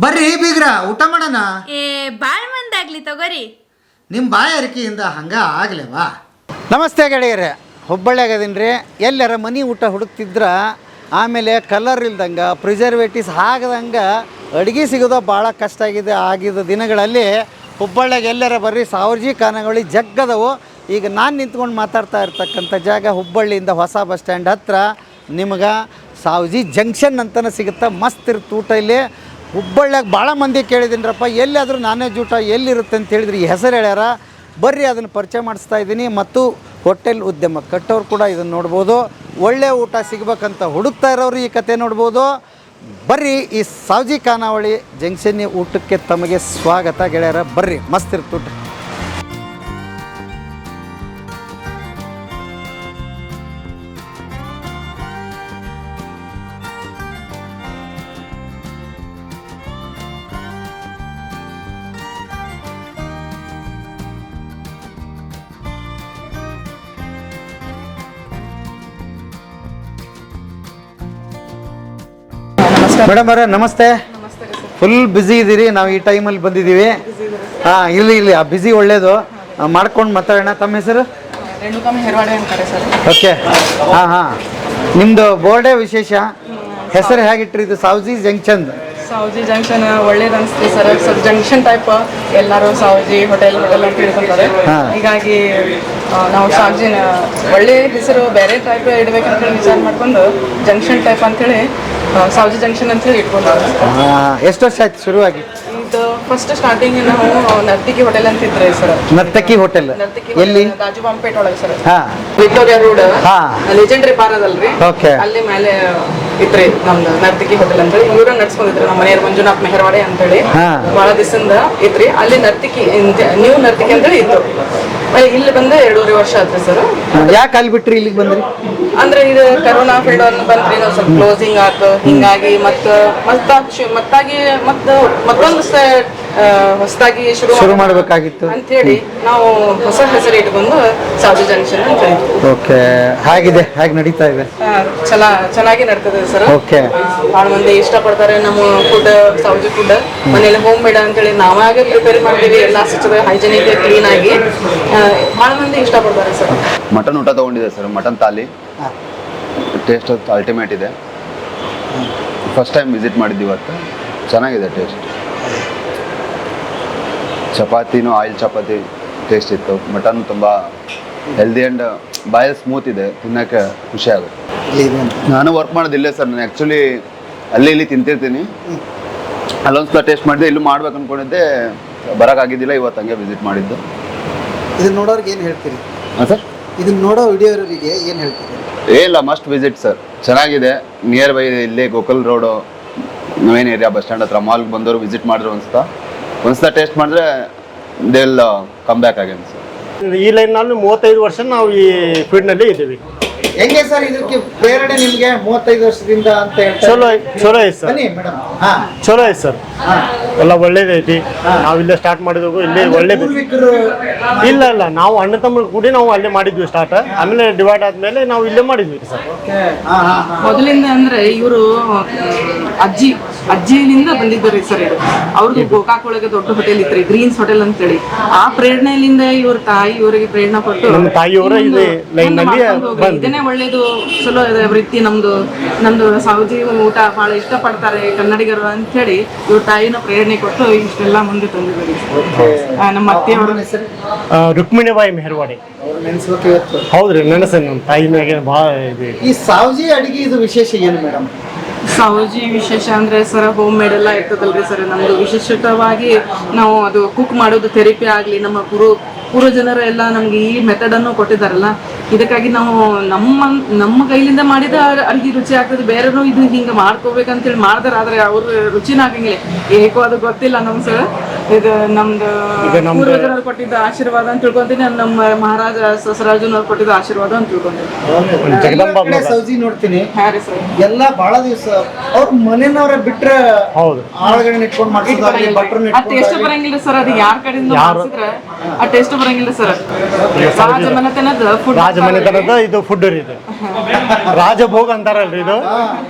ಬರ್ರಿ ಬೀಗ್ರ ಊಟ ಮಾಡೋಣ. ಏ ಬಾಳ್ ಮಂದಾಗ್ಲಿ ತಗೋರಿ. ನಿಮ್ಮ ಬಾಯ ಅರಿಕೆಯಿಂದ ಹಂಗ ಆಗ್ಲೇವಾ? ನಮಸ್ತೆ ಗೆಳೆಯರೆ ಹುಬ್ಬಳ್ಳಿಯಾಗ ಅದೀನಿ ರೀ. ಎಲ್ಲರ ಮನೆ ಊಟ ಹುಡುಕ್ತಿದ್ರ ಆಮೇಲೆ ಕಲರ್ ಇಲ್ದಂಗೆ ಪ್ರಿಸರ್ವೇಟಿವ್ಸ್ ಆಗದಂಗೆ ಅಡುಗೆ ಸಿಗೋದು ಭಾಳ ಕಷ್ಟ ಆಗಿದೆ ಆಗಿದ ದಿನಗಳಲ್ಲಿ. ಹುಬ್ಬಳ್ಳಿಯಾಗ ಎಲ್ಲರ ಬರ್ರಿ ಸಾವಿರಜಿ ಖಾನಗಳು ಜಗ್ಗದವು. ಈಗ ನಾನು ನಿಂತ್ಕೊಂಡು ಮಾತಾಡ್ತಾ ಇರ್ತಕ್ಕಂಥ ಜಾಗ ಹುಬ್ಬಳ್ಳಿಯಿಂದ ಹೊಸ ಬಸ್ ಸ್ಟ್ಯಾಂಡ್ ಹತ್ರ. ನಿಮ್ಗೆ ಸಾವ್ಜಿ ಜಂಕ್ಷನ್ ಅಂತಲೇ ಸಿಗುತ್ತೆ ಮಸ್ತ್ ಇರುತ್ತೆ ಊಟ ಇಲ್ಲಿ. ಹುಬ್ಬಳ್ಳಿಯಾಗ ಭಾಳ ಮಂದಿ ಕೇಳಿದ್ದೀನಿರಪ್ಪ ಎಲ್ಲಿಯಾದರೂ ನಾನೇ ಊಟ ಎಲ್ಲಿರುತ್ತೆ ಅಂತ ಹೇಳಿದ್ರೆ ಈ ಹೆಸರು ಹೇಳ್ಯಾರ. ಬರ್ರಿ, ಅದನ್ನು ಪರಿಚಯ ಮಾಡಿಸ್ತಾ ಇದ್ದೀನಿ. ಮತ್ತು ಹೋಟೆಲ್ ಉದ್ಯಮ ಕಟ್ಟೋರು ಕೂಡ ಇದನ್ನು ನೋಡ್ಬೋದು. ಒಳ್ಳೆ ಊಟ ಸಿಗ್ಬೇಕಂತ ಹುಡುಕ್ತಾ ಇರೋರು ಈ ಕತೆ ನೋಡ್ಬೋದು. ಬರ್ರಿ, ಈ ಸಾವ್ಜಿ ಖಾನಾವಳಿ ಜಂಕ್ಷನ್ ಊಟಕ್ಕೆ ತಮಗೆ ಸ್ವಾಗತ ಗೆಳೆಯರ, ಬರ್ರಿ. ಮಸ್ತ್ ಇರುತ್ತೆ ಊಟ. ಮೇಡಮ್ ಅವರೇ ನಮಸ್ತೆ. ಫುಲ್ ಬ್ಯುಸಿ ಇದ್ದೀರಿ ನಾವು ಈ ಟೈಮಲ್ಲಿ ಬಂದಿದ್ದೀವಿ. ಹಾಂ ಇಲ್ಲಿ ಇಲ್ಲಿ ಆ ಬ್ಯುಸಿ ಒಳ್ಳೇದು. ಮಾಡ್ಕೊಂಡು ಮಾತಾಡೋಣ. ತಮ್ಮ ಹೆಸರು? ಓಕೆ ಹಾಂ ಹಾಂ. ನಿಮ್ಮದು ಬೋರ್ಡೇ ವಿಶೇಷ? ಹೆಸರು ಹೇಗಿಟ್ರಿ ಇದು? ಸಾವ್ಜಿ ಜಂಕ್ಷನ್. ಸಾವ್ಜಿ ಜಂಕ್ಷನ್ ಒಳ್ಳೇದು ಅನಿಸ್ತು ಸರ್. ಸ್ವಲ್ಪ ಜಂಕ್ಷನ್ ಟೈಪ್ ಎಲ್ಲರೂ ಸಾವ್ಜಿ ಹೋಟೆಲ್ ಹೋಟೆಲ್ ಅಂತ ತಿಳ್ಕೊಂತಾರೆ ಹೀಗಾಗಿ ನಾವು ಸಾವ್ಜಿನ ಒಳ್ಳೆ ಹೆಸರು ಬೇರೆ ಟೈಪ್ ಇಡಬೇಕಂತ ಹೇಳಿ ವಿಚಾರ ಮಾಡ್ಕೊಂಡು ಜಂಕ್ಷನ್ ಟೈಪ್ ಅಂತೇಳಿ ಆ, ಸಾವ್ಜಿ ಜಂಕ್ಷನ್ ಅಂತ ಹೇಳಿ ಇಟ್ಕೊಂಡಾರ ಎಷ್ಟು ವರ್ಷ ಆಯ್ತು ಶುರುವಾಗಿ? ಇದು ಫಸ್ಟ್ ಸ್ಟಾರ್ಟಿಂಗ್ ನಾವು ನರ್ತಿಕಿ ಹೋಟೆಲ್ ಅಂತ ಇದ್ರೆ ಸರ್. ನರ್ತಕಿ ಹೋಟೆಲ್ ನರ್ತಿಕಿ ಎಲ್ಲಿ? ಗಾಜು ಬಾಂಪೇಟ್ ಒಳಗೆ ಸರ್. ಹಾ. ವಿಕ್ಟೋರಿಯಾ ರೋಡ್ ಹಾ. ಲೆಜೆಂಡ್ರಿ ಪಾರ್ ಅದಲ್ರಿ. ಓಕೆ ಅಲ್ಲಿ ಮೇಲೆ ಇತ್ರಿ ನಮ್ದು ನರ್ತಕಿ ಹೋಟೆಲ್ ಅಂತೇಳಿ ಇವ್ರ ನಡ್ಸ್ಕೊಂಡಿದ್ರು ನಮ್ಮ ಮನೆಯವ್ರ ಮಂಜುನಾಥ್ ಮೆಹರ್ವಾಡೆ ಅಂತೇಳಿ ಹಾ. ಬಹಳ ದಿವಸದಿಂದ ಇತ್ರಿ. ಅಲ್ಲಿ ನರ್ತಕಿ ನ್ಯೂ ನರ್ತಕಿ ಅಂತೇಳಿ ಇತ್ತು. ಅಲ್ಲಿ ಇಲ್ಲಿ ಬಂದ ಎರಡೂವರೆ ವರ್ಷ ಆತ್ರಿ ಸರ್. ಯಾಕೆ ಅಲ್ಲಿ ಬಿಟ್ರಿ ಇಲ್ಲಿಗೆ ಬಂದ್ರಿ? ಅಂದ್ರೆ ಇದು ಕರೋನಾ ಫೀಲ್ಡ್ ಅನ್ನು ಬಂದ್ರಿ ಸ್ವಲ್ಪ ಕ್ಲೋಸಿಂಗ್ ಆತು. ಹಿಂಗಾಗಿ ಮತ್ತ ಮತ್ತ ಮತ್ತಾಗಿ ಮತ್ತ ಮತ್ತೊಂದು ಹೊಸದಾಗಿ ಶುರು ಶುರು ಮಾಡ್ಬೇಕಾಗಿತ್ತು. ಅಂತ ಹೇಳಿ ನಾವು ಹೊಸ ಹೆಸರು ಇಟ್ಕೊಂಡು ಸಾಧು ಜಂಕ್ಷನ್ ಅಂತ ಓಕೆ. ಹಾಗಿದೆ? ಹಾಗೆ ನಡೀತಾ ಇದೆ? ಚಲ ಚೆನ್ನಾಗಿ ನಡ್ತದೆ ಸರ್. ಓಕೆ. ಭಾಳ ಮಂದಿ ಇಷ್ಟಪಡ್ತಾರೆ ನಮ್ಮ ಫುಡ್ ಸೌಜಿ ಫುಡ್ ಮನೇಲಿ ಹೋಮ್ ಮೇಡ್ ಅಂತೇಳಿ ನಾವಾಗೆ ಪ್ರಿಪೇರ್ ಮಾಡ್ತೀವಿ. ಎಲ್ಲ ಸ್ವಚ್ಛತೆ ಹೈಜಿನಿಕ್ ಕ್ಲೀನ್ ಆಗಿ. ಭಾಳ ಮಂದಿ ಇಷ್ಟಪಡ್ತಾರೆ ಸರ್. ಮಟನ್ ಊಟ ತಗೊಂಡಿದೆ ಸರ್ ಮಟನ್ ತಾಲಿ. ಟೇಸ್ಟ್ ಅದು ಅಲ್ಟಿಮೇಟ್ ಇದೆ. ಫಸ್ಟ್ ಟೈಮ್ ವಿಸಿಟ್ ಮಾಡಿದ್ದು ಇವತ್ತು. ಚೆನ್ನಾಗಿದೆ ಟೇಸ್ಟ್ ಚಪಾತಿನೂ ಆಯಿಲ್ ಚಪಾತಿ ಟೇಸ್ಟ್ ಇತ್ತು. ಮಟನ್ ತುಂಬ ಹೆಲ್ದಿ ಆ್ಯಂಡ್ ಬಾಯಲ್ಲಿ ಸ್ಮೂತ್ ಇದೆ. ತಿನ್ನೋಕ್ಕೆ ಖುಷಿ ಆಗುತ್ತೆ. ನಾನು ವರ್ಕ್ ಮಾಡೋದಿಲ್ಲ ಸರ್. ನಾನು ಆ್ಯಕ್ಚುಲಿ ಅಲ್ಲಿ ಇಲ್ಲಿ ತಿಂತಿರ್ತೀನಿ. ಅಲ್ಲೊಂದ್ಸಲ ಟೇಸ್ಟ್ ಮಾಡಿದೆ. ಇಲ್ಲೂ ಮಾಡ್ಬೇಕು ಅಂದ್ಕೊಂಡಿದ್ದೆ ಬರೋಕ್ಕಾಗಿದ್ದಿಲ್ಲ ಇವತ್ತು ಹಂಗೆ ವಿಸಿಟ್ ಮಾಡಿದ್ದು. ಇದನ್ನ ನೋಡೋರಿಗೆ ಏನು ಹೇಳ್ತೀರಿ? ಹಾಂ ಸರ್? ಇದನ್ನ ನೋಡೋ ವಿಡಿಯೋರಿಗೆ ಏನು ಹೇಳ್ತೀರಿ? ಏನಿಲ್ಲ ಮಸ್ಟ್ ವಿಸಿಟ್ ಸರ್ ಚೆನ್ನಾಗಿದೆ. ನಿಯರ್ ಬೈ ಇಲ್ಲೇ Gokul road main area bus stand ಹತ್ರ. ಮಾಲ್ಗೆ ಬಂದವರು ವಿಸಿಟ್ ಮಾಡಿದ್ರು ಅನ್ಸ್ತಾ ಒಂದ್ಸಲ ಟೇಸ್ಟ್ ಮಾಡಿದ್ರೆ they come back again sir ಈ ಲೈನ್ನಲ್ಲಿ ಮೂವತ್ತೈದು ವರ್ಷ ನಾವು ಈ ಫೀಲ್ಡ್ನಲ್ಲಿ ಇದ್ದೀವಿ. ಹೆಂಗೆ ಸರ್ ಇದಕ್ಕೆ ಪ್ರೇರಣೆ ನಿಮಗೆ ಮೂವತ್ತೈದು ವರ್ಷದಿಂದ ಅಂತ ಹೇಳ್ತಾರೆ ಚಲೋ ಐ- ಚಲೋ ಐತೆ ಸರ್. ಬನ್ನಿ ಮೇಡಮ್. ಹಾಂ. ಚಲೋ ಐತೆ ಸರ್. ಎಲ್ಲ ಒಳ್ಳೇದೈತಿ ನಾವು ಇಲ್ಲೇ ಸ್ಟಾರ್ಟ್ ಮಾಡಿದ್ವು ಇಲ್ಲಿ ಒಳ್ಳೆ ಪೂರ್ವಿಕರು ಇಲ್ಲ ಇಲ್ಲ ನಾವು ಅಣ್ಣ ತಮ್ಮ ಕೂಡಿ ನಾವು ಅಲ್ಲೇ ಮಾಡಿದ್ವಿ ಸ್ಟಾರ್ಟ್ ಆಮೇಲೆ ಡಿವೈಡ್ ಆದ್ಮೇಲೆ ನಾವು ಇಲ್ಲೇ ಮಾಡಿದ್ವಿ ಸರ್. ಹಾಂ ಹಾಂ ಹಾಂ. ಮೊದಲಿಂದ ಅಂದ್ರೆ ಇವರು ಅಜ್ಜಿ ಅಜ್ಜಿಲಿಂದ ಬಂದಿದ್ದಾರೆ ಸರ್ ಇದು ಅವ್ರದ್ದು ಗೋಕಾಕ್ ಒಳಗೆ ದೊಡ್ಡ ಹೋಟೆಲ್ ಇತ್ತು ಗ್ರೀನ್ಸ್ ಹೋಟೆಲ್ ಅಂತೇಳಿ. ಆ ಪ್ರೇರಣೆಯಿಂದ ಇವ್ರ ತಾಯಿ ಇವರಿಗೆ ಪ್ರೇರಣೆ ಕೊಟ್ಟು ನಮ್ಮ ತಾಯಿಯವರ ಇದೆ ಲೈನ್ನಲ್ಲಿ ಮಾಡ್ಕೊಂಡು ಹೋಗ್ರಿ. ಬಂದ್ವಿ. ಇದನ್ನೇ ಒಳ್ಳೇದು ಚಲೋ ಇದೆ ವೃತ್ತಿ ನಮ್ದು ನಮ್ದು ಸಾವಜಿ ಊಟ ಬಹಳ ಇಷ್ಟಪಡ್ತಾರೆ ಕನ್ನಡಿಗರು ಅಂತ ಹೇಳಿ ಇವ್ರ ತಾಯಿನ ಪ್ರೇರಣೆ ಕೊಟ್ಟು ಇಷ್ಟೆಲ್ಲ ಮುಂದೆ ತಂದಿದ್ದಾರೆ. ಆ, ನಮ್ಮ ಅತ್ತೆಯವರು. ಹೆಸರು? ರುಕ್ಮಿಣಿಬಾಯಿ ಮೆಹರ್ವಾಡಿ. ಅವ್ರು ನೆನೆಸ್ಬೇಕು ಇವತ್ತು. ಹೌದ್ರಿ ನೆನಸ ನಮ್ಮ ತಾಯಿ ಮ್ಯಾಗೆ ಭಾಳ ಇದು ಈ ಸಾವ್ಜಿ ಅಡಿಗೆ ಇದು ವಿಶೇಷ ಏನು ಮೇಡಮ್? ಸಾವಜಿ ವಿಶೇಷ ಅಂದ್ರೆ ಸರ್ ಹೋಮ್ ಮೇಡ್ ಎಲ್ಲ ಇರ್ತದಲ್ರಿ ಸರ್. ನಮ್ದು ವಿಶೇಷವಾಗಿ ನಾವು ಅದು ಕುಕ್ ಮಾಡೋದು ಥೆರಪಿ ಆಗ್ಲಿ ನಮ್ಮ ಪೂರ್ವ ಪೂರ್ವ ಜನರು ಎಲ್ಲ ನಮ್ಗೆ ಈ ಮೆಥಡ್ ಅನ್ನು ಕೊಟ್ಟಿದ್ದಾರಲ್ಲ ಇದಕ್ಕಾಗಿ ನಾವು ನಮ್ಮ ನಮ್ಮ ಕೈಲಿಂದ ಮಾಡಿದ ಅಡಿಗೆ ರುಚಿ ಆಗ್ತದೆ. ಬೇರೆನೂ ಇದು ಹಿಂಗೆ ಮಾಡ್ಕೋಬೇಕಂತೇಳಿ ಮಾಡ್ದಾರ ಆದ್ರೆ ಅವ್ರ ರುಚಿನ ಆಗಂಗಿಲ್ಲ. ಏಕೋ ಅದು ಗೊತ್ತಿಲ್ಲ ನಮ್ ಸರ್. ಇದು ನಮ್ದು ಪೂರ್ವಜರವ್ರು ಕೊಟ್ಟಿದ್ದ ಆಶೀರ್ವಾದ ಅಂತ ತಿಳ್ಕೊಂತೀನಿ. ನಮ್ಮ ಮಹಾರಾಜ ಸಸರಾಜನವ್ರು ಕೊಟ್ಟಿದ್ದ ಆಶೀರ್ವಾದ ಅಂತ ತಿಳ್ಕೊಂತೀನಿ. ಸೌಜಿ ನೋಡ್ತೀನಿ. ಎಲ್ಲ ಬಹಳ ದಿವಸ ಅವ್ರ ಮನೆಯವರ ಬಿಟ್ರೆ ಆಳುಗಳನ್ನ ಇಟ್ಕೊಂಡು ಆ ಟೇಸ್ಟ್ ಬರಂಗಿಲ್ಲ ಸರ್. ಅದು ಯಾರ ಕಡೆಯಿಂದ ಮಾಡ್ಸಿದ್ರ ಆ ಟೇಸ್ಟ್ ಬರಂಗಿಲ್ಲ ಸರ್. ಸಹಜ ಮನೆತನದ ಫುಡ್ ಯಜಮಾನಿತನದ ಇದು ಫುಡ್ ರೀ ಇದು. ರಾಜಭೋಗ ಅಂತಾರಲ್ರಿ ಇದು?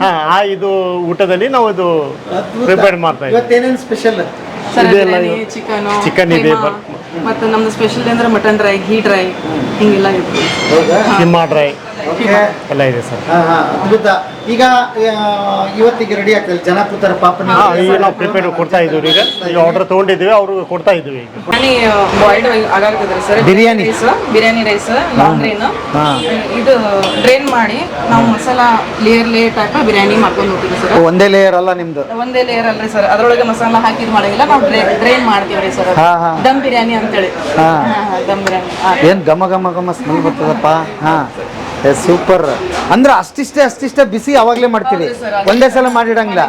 ಹಾ. ಆ ಇದು ಊಟದಲ್ಲಿ ನಾವು ಇದು ಪ್ರಿಪೇರ್ ಮಾಡ್ತಾ ಇದ್ದೀವಿ ಇವತ್ತೇನೇನು ಸ್ಪೆಷಲ್ ಸರ್ ಇದೆಲ್ಲ ಬಿರಿಯಾನಿ ಚಿಕನ್ chicken ಇದೆ, ಮತ್ತೆ ಮತ್ತು ನಮ್ದು ಸ್ಪೆಷಲ್ ಅಂದ್ರೆ ಮಟನ್ ಡ್ರೈ ಘೀ ಡ್ರೈ ಹಿಂಗೆಲ್ಲ ಇರ್ತದೆ. ಹೌದಾ? ಕಿಮ್ಮಾ ಡ್ರೈ ಎಲ್ಲ ಇದೆ ಸರ್ ಹಾ ಹಾ. ಅದ್ಭುತ ಈಗ ಇವತ್ತಿಗೆ ರೆಡಿ ಆಗ್ತದೆ. ಜನ ಕೂತಾರ ಪಾಪ ನೀವು. ಈಗ ನಾವು ಪ್ರಿಪೇರ್ ಕೊಡ್ತಾ ಇದ್ದೀವಿ ಈಗ. ಈಗ ಆರ್ಡರ್ ತೊಗೊಂಡಿದ್ದೀವಿ ಅವ್ರಿಗೆ ಕೊಡ್ತಾ ಇದ್ದೀವಿ ಈಗ. Biryani boiled ಆಗಾಗ್ತದೆ sir biryani. Rice biryani rice long grain ಹಾ. ಇದು ಡ್ರೈನ್ ಮಾಡಿ ನಾವು masala layer layer type biryani ಮಾಡ್ಕೊಂಡು ಹೋಗ್ತೀವಿ ಸರ್ ಒಂದೇ ಲೇಯರ್ ಅಲ್ಲ ನಿಮ್ದು? ಒಂದೇ ಲೇಯರ್ ಅಲ್ರಿ ಸರ್ ಅದ್ರೊಳಗೆ ಮಸಾಲ ಹಾಕಿ ಇದು ಮಾಡಂಗಿಲ್ಲ ನಾವು ಡ್ರೈನ್ ಮಾಡ್ತೀವಿ ರೀ ಸರ್ ಹಾ, ಹಾ. ದಮ್ ಬಿರಿಯಾನಿ ಅಂತೇಳಿ. ಹಾ. ಹಾ, ಹಾ, ದಮ್ ಬಿರಿಯಾನಿ. ಹಾ. ಏನ್ ಘಮ ಘಮ ಘಮ ಸ್ಮೆಲ್ ಬರ್ತದಪ್ಪ? ಹಾ. ಸೂಪರ್ ಅಂದ್ರೆ ಅಷ್ಟಿಷ್ಟೇ ಅಷ್ಟಿಷ್ಟೇ ಬಿಸಿ ಅವಾಗಲೇ ಮಾಡ್ತೀರಿ? ಅದು- ಒಂದೇ ಸಲ ಮಾಡಿಡಂಗಿಲ್ಲ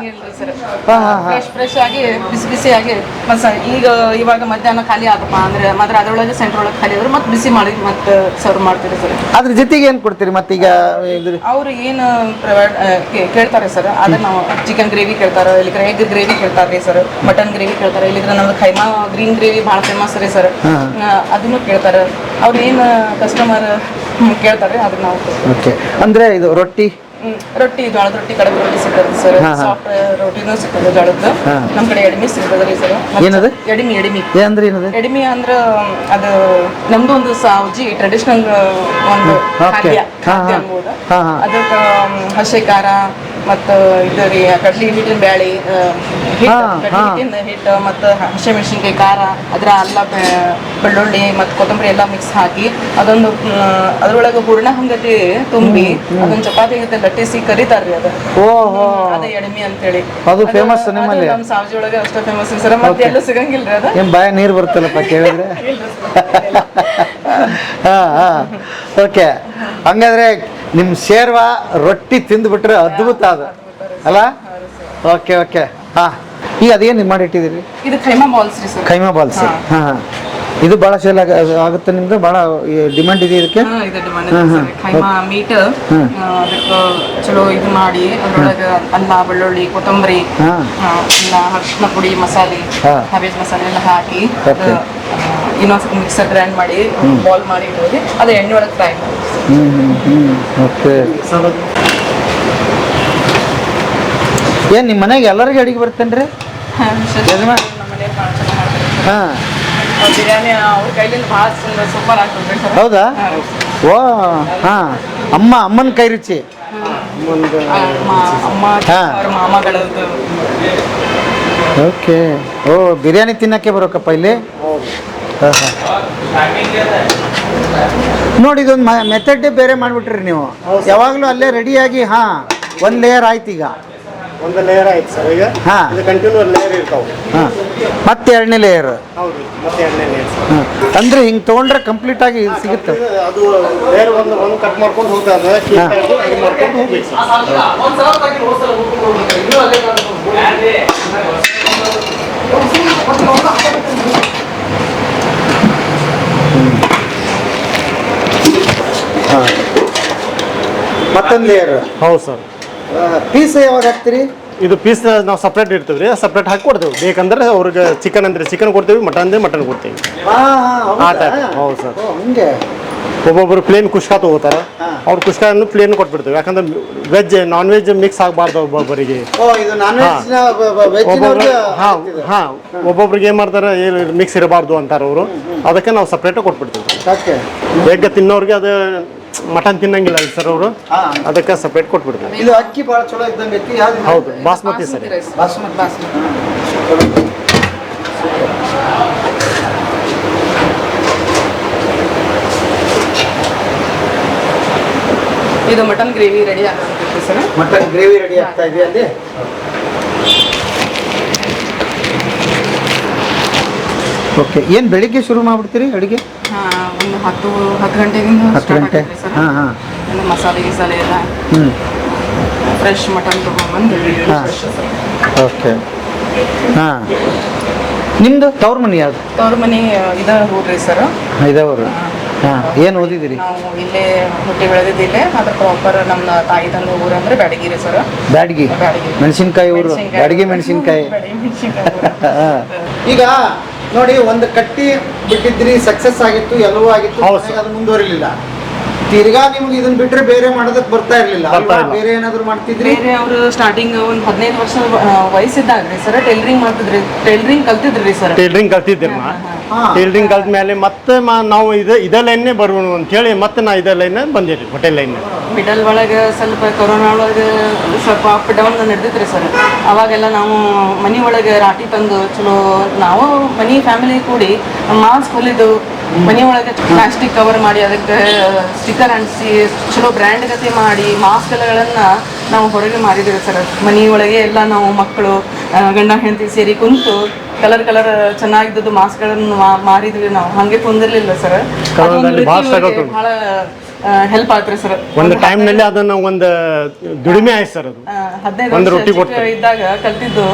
ಫ್ರೆಶ್ ಫ್ರೆಶ್ ಆಗಿ ಬಿಸಿ ಬಿಸಿ ಆಗಿ ಮಸ ಈಗ ಇವಾಗ ಮಧ್ಯಾಹ್ನ ಖಾಲಿ ಆಗಪ್ಪ ಅಂದ್ರೆ ಮಾತ್ರ ಅದರೊಳಗೆ ಸೆಂಟ್ರ್ ಒಳಗೆ ಖಾಲಿ ಆದ್ರೆ ಮತ್ತೆ ಬಿಸಿ ಮಾಡಿ ಮತ್ತೆ ಸರ್ವ್ ಮಾಡ್ತೀರಿ ಸರ್. ಅದ್ರ ಜೊತೆಗೆ ಏನ್ ಕೊಡ್ತೀರಿ ಮತ್ತೀಗ ಅವ್ರು ಏನು ಪ್ರೊವೈಡ್ ಕೇಳ್ತಾರೆ ಸರ್ ಅದನ್ನ ನಾವು ಚಿಕನ್ ಗ್ರೇವಿ ಕೇಳ್ತಾರೆ ಇಲ್ಲಿದ್ರೆ ಎಗ್ ಗ್ರೇವಿ ಕೇಳ್ತಾರೆ ರೀ ಸರ್ ಮಟನ್ ಗ್ರೇವಿ ಕೇಳ್ತಾರೆ ಇಲ್ಲಿದ್ರೆ ನಮ್ದು ಖೈಮಾ ಗ್ರೀನ್ ಗ್ರೇವಿ ಭಾಳ ಫೇಮಸ್ ರೀ ಸರ್. ಅದನ್ನು ಕೇಳ್ತಾರೆ. ಅವ್ರ ಏನು ಕಸ್ಟಮರ್ ಕೇಳ್ತಾರೆ ಅದನ್ನ ನಾವು ಓಕೆ. ಅಂದ್ರೆ ಇದು ರೊಟ್ಟಿ? ರೊಟ್ಟಿ ಜೋಳದ ರೊಟ್ಟಿ ಕಡಬ ರೊಟ್ಟಿ ಸಿಗ್ತದೆ ಸರ್. ಸಾಫ್ಟ್ ರೊಟ್ಟಿನೂ ಸಿಗ್ತದೆ ಜೋಳದ್ದು. ಹಾ. ನಮ್ಮ ಕಡೆ ಎಡಿಮಿ ಸಿಗ್ತದೆ ರೀ ಸರ್. ಏನದು? ಎಡಿಮಿ ಎಡಿಮಿ. ಏನಂದ್ರೆ ಅಂದ್ರೆ ಏನದು? ಎಡಿಮಿ ಅಂದ್ರ ಅದು ನಮ್ದು ಒಂದು ಸಾವ್ಜಿ ಟ್ರೆಡಿಷನಲ್ ಒಂದು. ಖಾದ್ಯ. ಅದಕ್ಕೆ ಹಸೆ ಖಾರ ಮತ್ತು ಇದು ರೀ ಕಡ್ಲಿ ಹಿಟ್ಟಿನ ಬ್ಯಾಳಿ. ಹಿಟ್ಟಿನ ಹಿಟ್ಟು ಮತ್ತು ಹಸೆ ಮೆಣಸಿನ್ಕಾಯಿ ಖಾರ ಅದ್ರ ಅಲ್ಲ ಬೆಳ್ಳುಳ್ಳಿ ಮತ್ತು ಕೊತ್ತಂಬರಿ ಎಲ್ಲಾ ಮಿಕ್ಸ್ ಹಾಕಿ ಅದೊಂದು ಅದ್ರೊಳಗೆ ಹೂರ್ಣ ಹಂಗತಿ ತುಂಬಿ ಅದೊಂದು ಚಪಾತಿ ಜೊತೆ ಲಟ್ಟಿಸಿ ಕರಿತಾರ್ರಿ ಅದು. ಓಹೋ. ಅದೇ ಎಡಿಮಿ ಅಂತೇಳಿ. ಅದು famous ನಿಮ್ಮಲ್ಲಿ? ನಮ್ಮ ಸಾವ್ಜಿ ಒಳಗೆ ಅಷ್ಟೇ ಫೇಮಸ್ ಸರ್ ಮತ್ತೆ ಎಲ್ಲೂ ಸಿಗಂಗಿಲ್ರಿ ಅದು? ಏನು ಬಾಯ ನೀರು ಬರುತ್ತಲ್ಲಪ್ಪ ಕೇಳಿದ್ರೆ? ಹಾ ಹಾ. ಓಕೆ ಹಂಗಾದ್ರೆ ನಿಮ್ ಶೇರ್ವಾ ರೊಟ್ಟಿ ತಿಂದ್ಬಿಟ್ರೆ ಅದ್ಭುತ ಅದು. ಅಲ್ಲ? ಓಕೆ ಓಕೆ ಹಾ. ಈಗ ಅದೇನು ಮಾಡಿಟ್ಟಿದ್ದೀರಿ? ಇದು ಖೈಮಾ ಬಾಲ್ಸ್ ರೀ ಸರ್. ಕೈಮಾ ಬಾಲ್ಸ್ ಹಾ. ಇದು ಭಾಳ ಸೇಲ್ ಆಗುತ್ತೆ ನಿಮ್ದು? ಭಾಳ ಡಿಮ್ಯಾಂಡ್ ಇದೆ ಇದಕ್ಕೆ? ಹಾ, ಇದು demand ಇದೆ sir. ಖೈಮಾ ಮೀಟ್ ಅದಕ್ಕೆ ಚಲೋ ಇದು ಮಾಡಿ ಅದ್ರೊಳಗೆ ಅಲ್ಲ ಬೆಳ್ಳುಳ್ಳಿ ಕೊತ್ತಂಬರಿ ಹಾ. ಆ, ಅನ್ನ ಅರಿಶಿನ ಪುಡಿ ಮಸಾಲೆ ಹಾ. ಹಬೇಜ್ ಮಸಾಲೆ ಎಲ್ಲ ಹಾಕಿ Okay. ಮಿಕ್ಸರ್ ಗ್ರೈಂಡ್ ಮಾಡಿ ಬಾಲ್ ಮಾಡಿ ಇಟ್ಕೊಳ್ಳಿ ಅದು ಎಣ್ಣೆ ಒಳಗೆ ಫ್ರೈ ಮಾಡಿ ಓಕೆ ಏನ್ ನಿಮ್ಮ ಮನೆಗೆ ಎಲ್ಲರಿಗೂ ಅಡಿಗೆ ಬರ್ತೇನ್ರಿ? ರೀ ಹಾ. ಹೌದಾ? ಓ ಹಾ. ಅಮ್ಮ ಅಮ್ಮನ ಕೈ ರುಚಿ. ಓಕೆ ಓ ಬಿರಿಯಾನಿ ತಿನ್ನಕ್ಕೆ ಬರೋಕಪ್ಪ ಇಲ್ಲಿ? ಹಾ, ಹಾ. ನೋಡಿ ಇದೊಂದು ಮೆಥಡ್ ಬೇರೆ ಮಾಡಿಬಿಟ್ರಿ ನೀವು. ಯಾವಾಗಲೂ ಅಲ್ಲೇ ರೆಡಿಯಾಗಿ ಹಾ ಒಂದು ಲೇಯರ್ ಆಯ್ತು ಈಗ. ಒಂದು ಲೇಯರ್ ಆಯ್ತು ಸರ್ ಈಗ ಹಾ. ಕಂಟಿನ್ಯೂ ಲೇಯರ್ ಇರ್ತಾವೆ. ಹಾ. ಮತ್ತೆ ಎರಡನೇ ಲೇಯರ್ ಹೌದು ಮತ್ತೆ ಎರಡನೇ ಲೇಯರ್ ಹಾ. ಅಂದ್ರೆ ಹಿಂಗೆ ತೊಗೊಂಡ್ರೆ ಕಂಪ್ಲೀಟ್ ಆಗಿ ಇದು ಸಿಗುತ್ತೆ. ಅದು ಲೇಯರ್ ಒಂದು ಒಂದು ಕಟ್ ಮಾಡ್ಕೊಂಡು ಹೋಗ್ತಾ ಇದ್ದಾರೆ ಇದು ಮಾಡ್ಕೊಂಡು ಹೋಗ್ಬೇಕು ಸರ್. ಮತ್ತೊಂದು ಲೇಯರ್ ಹೌದು ಸರ್. ಪೀಸ್ ಯಾವಾಗ ಹಾಕ್ತೀರಿ? ಇದು ಪೀಸ್ ನಾವು ಸಪ್ರೇಟ್ ಇರ್ತೀವಿ ರೀ ಸಪ್ರೇಟ್ ಹಾಕಿ ಕೊಡ್ತೇವೆ. ಬೇಕಂದ್ರೆ ಅವ್ರಿಗೆ ಚಿಕನ್ ಅಂದ್ರೆ ಚಿಕನ್ ಕೊಡ್ತೀವಿ ಮಟನ್ ಅಂದ್ರೆ ಮಟನ್ ಕೊಡ್ತೀವಿ. ಆ ಹೌದಾ? ಹೌದು ಸರ್. ಹಂಗೆ. ಒಬ್ಬೊಬ್ರು ಪ್ಲೇನ್ ಕುಷ್ಕಾ ತಗೋತಾರೆ. ಅವ್ರು ಕುಷ್ಕಾನು ಪ್ಲೇನ್ ಕೊಟ್ಬಿಡ್ತೇವೆ. ಯಾಕಂದ್ರೆ ವೆಜ್ ನಾನ್ ವೆಜ್ ಮಿಕ್ಸ್ ಆಗಬಾರ್ದು ಒಬ್ಬೊಬ್ಬರಿಗೆ. ಹಾ. ಹಾ ಒಬ್ಬೊಬ್ರಿಗೆ ಏನ್ ಮಾಡ್ತಾರೆ ಮಿಕ್ಸ್ ಇರಬಾರ್ದು ಅಂತಾರೆ ಅವರು. ಅದಕ್ಕೆ ನಾವು ಸಪ್ರೇಟ್ ಕೊಟ್ಬಿಡ್ತೇವೆ. ಬೇಗ ಎಗ್ ತಿನ್ನೋರಿಗೆ ಅದು ಮಟನ್ ತಿನ್ನಂಗಿಲ್ಲ ಸರ್ ಅವರು. ಅದಕ್ಕೆ ಸಪ್ರೇಟ್ ಕೊಟ್ಬಿಡ್ತೀವಿ. ಹೌದು ಬಾಸ್ಮತಿ ಸರ್ ರೈಸ್ ಬಾಸ್ಮತಿ ಬಾಸ್ಮತಿ ಇದು ಮಟನ್ ಗ್ರೇವಿ ರೆಡಿ ಆಗ್ತಾ ಸರ್. ಮಟನ್ ಗ್ರೇವಿ ರೆಡಿ ಆಗ್ತಾ ಇದೆ ಅಲ್ಲಿ? ಓಕೆ ಏನು ಬೆಳಿಗ್ಗೆ ಶುರು ಮಾಡ್ಬಿಡ್ತೀರಿ ಅಡುಗೆ? ಹಾ, ಒಂದು ಹತ್ತು ಹತ್ತು ಗಂಟೆಗಿಂದ ಹತ್ತು ಗಂಟೆ. ಹಾಂ ಹಾಂ. ಮಸಾಲೆ ಗಿಸಾಲೆ ಎಲ್ಲ ಹ್ಞೂ ಫ್ರೆಶ್ ಮಟನ್ ತೊಗೊಂಡ್ಬಂದು ಓಕೆ ಹಾಂ. ನಿಮ್ಮದು ತವ್ರ ಮನೆ ಯಾವುದು? ತವ್ರ ಮನೆ ಇದ ಹೋಗ್ರಿ ಸರ್. ಇದಾವ್ರು. ಹಾಂ. ಏನು ಓದಿದಿರಿ? ನಾವು ಇಲ್ಲೇ ಹುಟ್ಟಿ ಬೆಳೆದಿದ್ದಿಲ್ಲೇ ಅದ್ರ ಪ್ರಾಪರ್ ನಮ್ಮ ತಾಯಿ ತಂದೆ ಊರು ಅಂದ್ರೆ ಬ್ಯಾಡಗಿರಿ ಸರ್. ಬ್ಯಾಡಗಿ? ಮೆಣಸಿನಕಾಯಿ ಮೆಣಸಿನ್ಕಾಯಿ ಊರು? ಮೆಣಸಿನ್ಕಾಯಿ. ಬ್ಯಾಡಗಿ ಮೆಣಸಿನ್ಕಾಯಿ. ಈಗ ನೋಡಿ ಒಂದು ಕಟ್ಟಿ ಬಿಟ್ಟಿದ್ರಿ ಸಕ್ಸಸ್ ಆಗಿತ್ತು ಎಲ್ಲವೂ ಆಗಿತ್ತು ಹೌದು. ಕೊನೆಗೆ ಅದು ಮುಂದುವರಿಲಿಲ್ಲ. ತಿರ್ಗಾ ನಿಮ್ಗೆ ಇದನ್ನ ಬಿಟ್ರೆ ಬೇರೆ ಮಾಡೋದಕ್ಕೆ ಬರ್ತಾ ಇರ್ಲಿಲ್ಲ ಬರ್ತಾ ಇಲ್ಲ. ಬೇರೆ ಏನಾದ್ರು ಮಾಡ್ತಿದ್ರಿ? ಬೇರೆ ಅವರು ಸ್ಟಾರ್ಟಿಂಗ್ ಒಂದು ಹದಿನೈದು ವರ್ಷ ವಯಸ್ಸಿದ್ದಾಗ್ರಿ ಸರ್ ಟೈಲರಿಂಗ್ ಮಾಡ್ತಿದ್ರಿ ಟೈಲರಿಂಗ್ ಕಲ್ತಿದ್ರಿ ಸರ್? ಟೇಲ್ರಿಂಗ್ ಕಲ್ತಿದ್ದೀರಿ ನಾ ಹಾ. ಟೇಲ್ರಿಂಗ್ ಕಲ್ತ ಮೇಲೆ ಮತ್ತೆ ಮಾ- ನಾವು ಇದು ಇದೇ ಲೈನ್ನೇ ಬರೋಣ ಅಂತೇಳಿ ಮತ್ತೆ ನಾ ಇದೇ ಲೈನ್ ಬಂದಿರಿ ಹೋಟೆಲ್ ಲೈನ್ ಮಿಡಲ್ ಒಳಗೆ ಸ್ವಲ್ಪ ಕೊರೋನಾ ಒಳಗೆ ಸ್ವಲ್ಪ ಅಪ್ ಡೌನ್ ನಡೆದಿತ್ರಿ ಸರ್. ಅವಾಗೆಲ್ಲ ನಾವು ಮನೆ ಒಳಗೆ ರಾಟಿ ತಂದು ಚಲೋ ನಾವು ಮನಿ ಫ್ಯಾಮಿಲಿ ಕೂಡಿ ಮಾಸ್ಕ್ ಹೊಲಿದು ಮನೆ ಒಳಗೆ ಪ್ಲಾಸ್ಟಿಕ್ ಕವರ್ ಮಾಡಿ ಅದಕ್ಕೆ ಸ್ಟಿಕರ್ ಅಂಟಿಸಿ ಚಲೋ ಬ್ರ್ಯಾಂಡ್ ಗತಿ ಮಾಡಿ ಮಾಸ್ಕ್ಗಳನ್ನ ನಾವು ಹೊರಗೆ ಮಾರಿದ್ದೀವಿ ಸರ್. ಮನೆಯೊಳಗೆ ಎಲ್ಲ ನಾವು ಮಕ್ಕಳು ಗಂಡ ಹೆಂಡತಿ ಸೇರಿ ಕುಂತು ಕಲರ್ ಕಲರ್ ಚೆನ್ನಾಗಿದ್ದು ಮಾಸ್ಕ್ಗಳನ್ನು ಮಾರಿದ್ವಿ ನಾವು. ಹಂಗೆ ಕುಂದಿರ್ಲಿಲ್ಲ ಸರ್. ಬಹಳ ಹೆಲ್ಪ್ ಆಗ್ತದೆ ಸರ್. ಒಂದು ಟೈಮ್ನಲ್ಲಿ ಅದನ್ನ ಒಂದು ದುಡಿಮೆ ಆಯ್ತು ಸರ್ ಅದು. ಹದಿನೈದು. ಇದ್ದಾಗ ಕಲ್ತಿದ್ದು.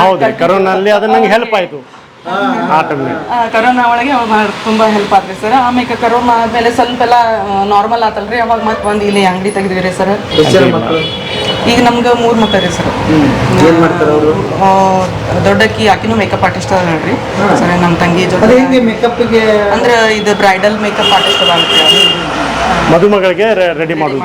ಹೌದು. ಕರೋನಲ್ಲಿ ಅದು ನಂಗೆ ಹೆಲ್ಪ್ ಆಯ್ತು. ಆ ಕರೋನಾ ಒಳಗೆ ಅವಾಗ ತುಂಬಾ ಹೆಲ್ಪ್ ಆದ್ರಿ ಸರ್ ಆಮೇಲೆ ಕರೋನಾ ಆದ್ಮೇಲೆ ಸ್ವಲ್ಪ ಎಲ್ಲ ನಾರ್ಮಲ್ ಆತಲ್ರಿ. ಅವಾಗ ಮತ್ತೆ ಒಂದು ಇಲ್ಲಿ ಅಂಗಡಿ ತೆಗೆದ್ವಿ ರೀ ಸರ್ ಈಗ ನಮ್ಗೆ ಮೂರ್ ಮಕ್ಕಳು ರೀ ಸರ್ ಏನ್ ಮಾಡ್ತಾರೆ ಅವರು? ದೊಡ್ಡಕ್ಕಿ ಆಕಿನೂ ಮೇಕಪ್ ಆರ್ಟಿಸ್ಟ್ ಅದಾಳ್ರಿ ಸರ್ ನಮ್ಮ ತಂಗಿ ಅದು ಜೊತೆ ಮೇಕಪ್ಗೆ ಅಂದ್ರೆ ಇದು ಬ್ರೈಡಲ್ ಮೇಕಪ್ ಆರ್ಟಿಸ್ಟ್ ಅದಾಳ್ರಿ ಮದುಮಗಳಿಗೆ ರೆಡಿ ಮಾಡೋದು.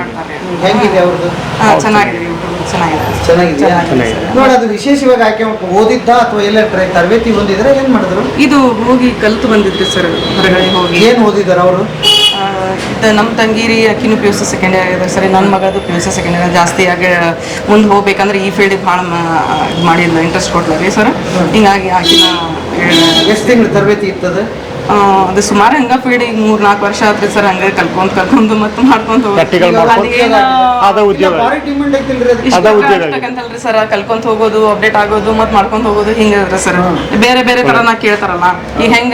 ಹೆಂಗಿದೆ ಅವ್ರದ್ದು ಹಾ, ಚೆನ್ನಾಗಿದೆ ಚೆನ್ನಾಗಿದೆ. ಚೆನ್ನಾಗಿದೆಯಾ? ಚೆನ್ನಾಗಿದೆ. ನೋಡಿ ಅದು ವಿಶೇಷವಾಗಿ ಆಕೆ ಓದಿದ್ದ ಅಥವಾ ಎಲ್ಲ ಟ್ರೈ ತರಬೇತಿ ಹೊಂದಿದ್ರೆ ಏನ್ ಮಾಡಿದ್ರು? ಇದು ಹೋಗಿ ಕಲ್ತು ಬಂದಿದ್ರಿ ಸರ್ ಹೊರಗಡೆ ಹೋಗಿ. ಏನ್ ಓದಿದಾರ ಅವರು? ಆ, ಇದು ನಮ್ಮ ತಂಗಿರಿ ಅಕ್ಕಿನೂ P U C second year ಆಗಿದೆ ಸರಿ ನನ್ನ ಮಗದು P U C second year ಜಾಸ್ತಿ ಆಗಿ ಮುಂದೆ ಹೋಗ್ಬೇಕಂದ್ರೆ ಈ ಫೀಲ್ಡಿಗೆ ಭಾಳ ಇದು ಮಾಡಿಲ್ಲ ಇಂಟ್ರೆಸ್ಟ್ ಕೊಡ್ಲ ರೀ ಸರ್. ಹಿಂಗಾಗಿ ಆಕಿನ ಎಷ್ಟು ತಿಂಗಳು ತರಬೇತಿ ಇರ್ತದೆ? ಆ, ಅದು ಸುಮಾರು ಹಂಗ ಪೀಡಿ ಈಗ ಮೂರ್ ನಾಲ್ಕು ವರ್ಷ ಆತ್ರಿ ಸರ್ ಹಂಗ ಕಲ್ಕೊಂತ ಕಲ್ಕೊಂಡು ಮತ್ತೆ ಮಾಡ್ಕೊಂತ ಅದ ಉದ್ಯೋಗ. ಅದ ಉದ್ಯೋಗ. ಆಗ್ತಕ್ಕಂತಲ್ರಿ ಸರ್ ಕಲ್ಕೊಂತ ಹೋಗೋದು ಅಪ್ಡೇಟ್ ಆಗೋದು ಮತ್ತೆ ಮಾಡ್ಕೊಂತ ಹೋಗೋದು ಹಿಂಗ ಸರ್. ಬೇರೆ ಬೇರೆ ತರ ನಾ ಕೇಳ್ತಾರಲ್ಲ ಈಗ ಹೆಂಗ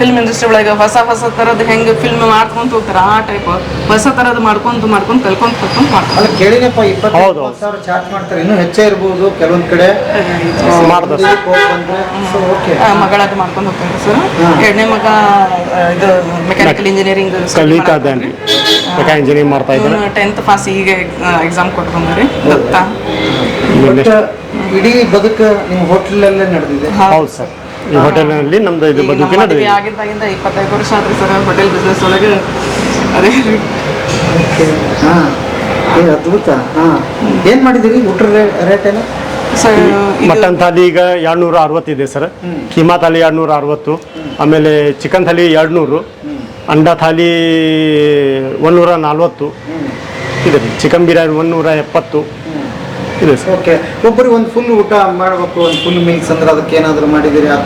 ಫಿಲ್ಮ್ ಇಂಡಸ್ಟ್ರಿ ಒಳಗ ಹೊಸ ಹೊಸ ತರದ್ ಹೆಂಗ್ ಫಿಲ್ಮ್ ಮಾಡ್ಕೊಂತ ಹೋಗ್ತಾರ ಆ ಟೈಪ್ ಹೊಸ ತರದ್ ಮಾಡ್ಕೊಂತ ಮಾಡ್ಕೊಂತ ಕಲ್ಕೊಂತ ಕಲ್ಕೊಂತ ಮಾಡ್ಕೊಂತ. ಅಲ್ಲ ಕೇಳಿನಪ್ಪ ಇಪ್ಪತ್ತು ಸಾವಿರ ಚಾರ್ಜ್ ಮಾಡ್ತಾರೆ ಇನ್ನೂ ಹೆಚ್ಚೇ ಇರ್ಬೋದು ಕೆಲವೊಂದ್ ಕಡೆ. ಮಗಳದು ಮಾಡ್ಕೊಂಡ್ ಹೋಗ್ತಾರೆ ಸರ್. ಎರಡನೇ ಮಗ ಇದು ಮೆಕ್ಯಾನಿಕಲ್ ಇಂಜಿನಿಯರಿಂಗ್ ಕಲಿತಾ ಇದ್ದೇನೆ ಮೆಕಾ ಇಂಜಿನಿಯರಿಂಗ್ ಮಾಡ್ತಾ ಇದ್ದಾನೆ ಟೆಂತ್ ಪಾಸ್ ಈಗ ಎಕ್ಸಾಮ್ ಕೊಟ್ಕೊಂಡ್ರಿ ದತ್ತ ಇಡೀ ಬದುಕ ನಿಮ್ಮ ಹೋಟೆಲಲ್ಲೇ ನಡೆದಿದೆ. ಹೌದು. ಸರ್. ಈ ಹೋಟೆಲ್ನಲ್ಲಿ ನಮ್ದು ಇದು ಬದುಕಿನ ಮದುವೆ ಆಗಿದ್ದಾಗಿಂದ ಇಪ್ಪತ್ತೈದು ವರ್ಷ ಆದ್ರೆ ಸರ್ ಹೋಟೆಲ್ ಬಿಸ್ನೆಸ್ ಒಳಗೆ ಅದೇ ಹಾಂ. ಏ ಅದ್ಭುತ. ಹಾ. ಏನು ಮಾಡಿದಿರಿ ಊಟ ರೇಟ್ ಇದು ಮಟನ್ ಥಾಲಿ ಈಗ ಎರಡ್ನೂರ ಅರವತ್ತಿದೆ ಸರ್ ಕೀಮಾ ಥಾಲಿ ಎರಡ್ನೂರ ಅರವತ್ತು ಆಮೇಲೆ ಚಿಕನ್ ಥಾಲಿ ಎರಡ್ನೂರು ಅಂಡಾ ಥಾಲಿ ಒಂದೂರ ನಲ್ವತ್ತು ಇದೆ ಚಿಕನ್ ಬಿರಿಯಾನಿ ಒಂದೂರ ಎಪ್ಪತ್ತು ಇದೆ ಸರ್. ಓಕೆ. ಒಬ್ಬರಿಗೆ ಒಂದು ಫುಲ್ ಊಟ ಮಾಡಬೇಕು ಒಂದು ಫುಲ್ ಮೀಲ್ಸ್ ಅಂದ್ರೆ ಅದಕ್ಕೆ ಏನಾದರೂ ಮಾಡಿದಿರಿ ಹಾ,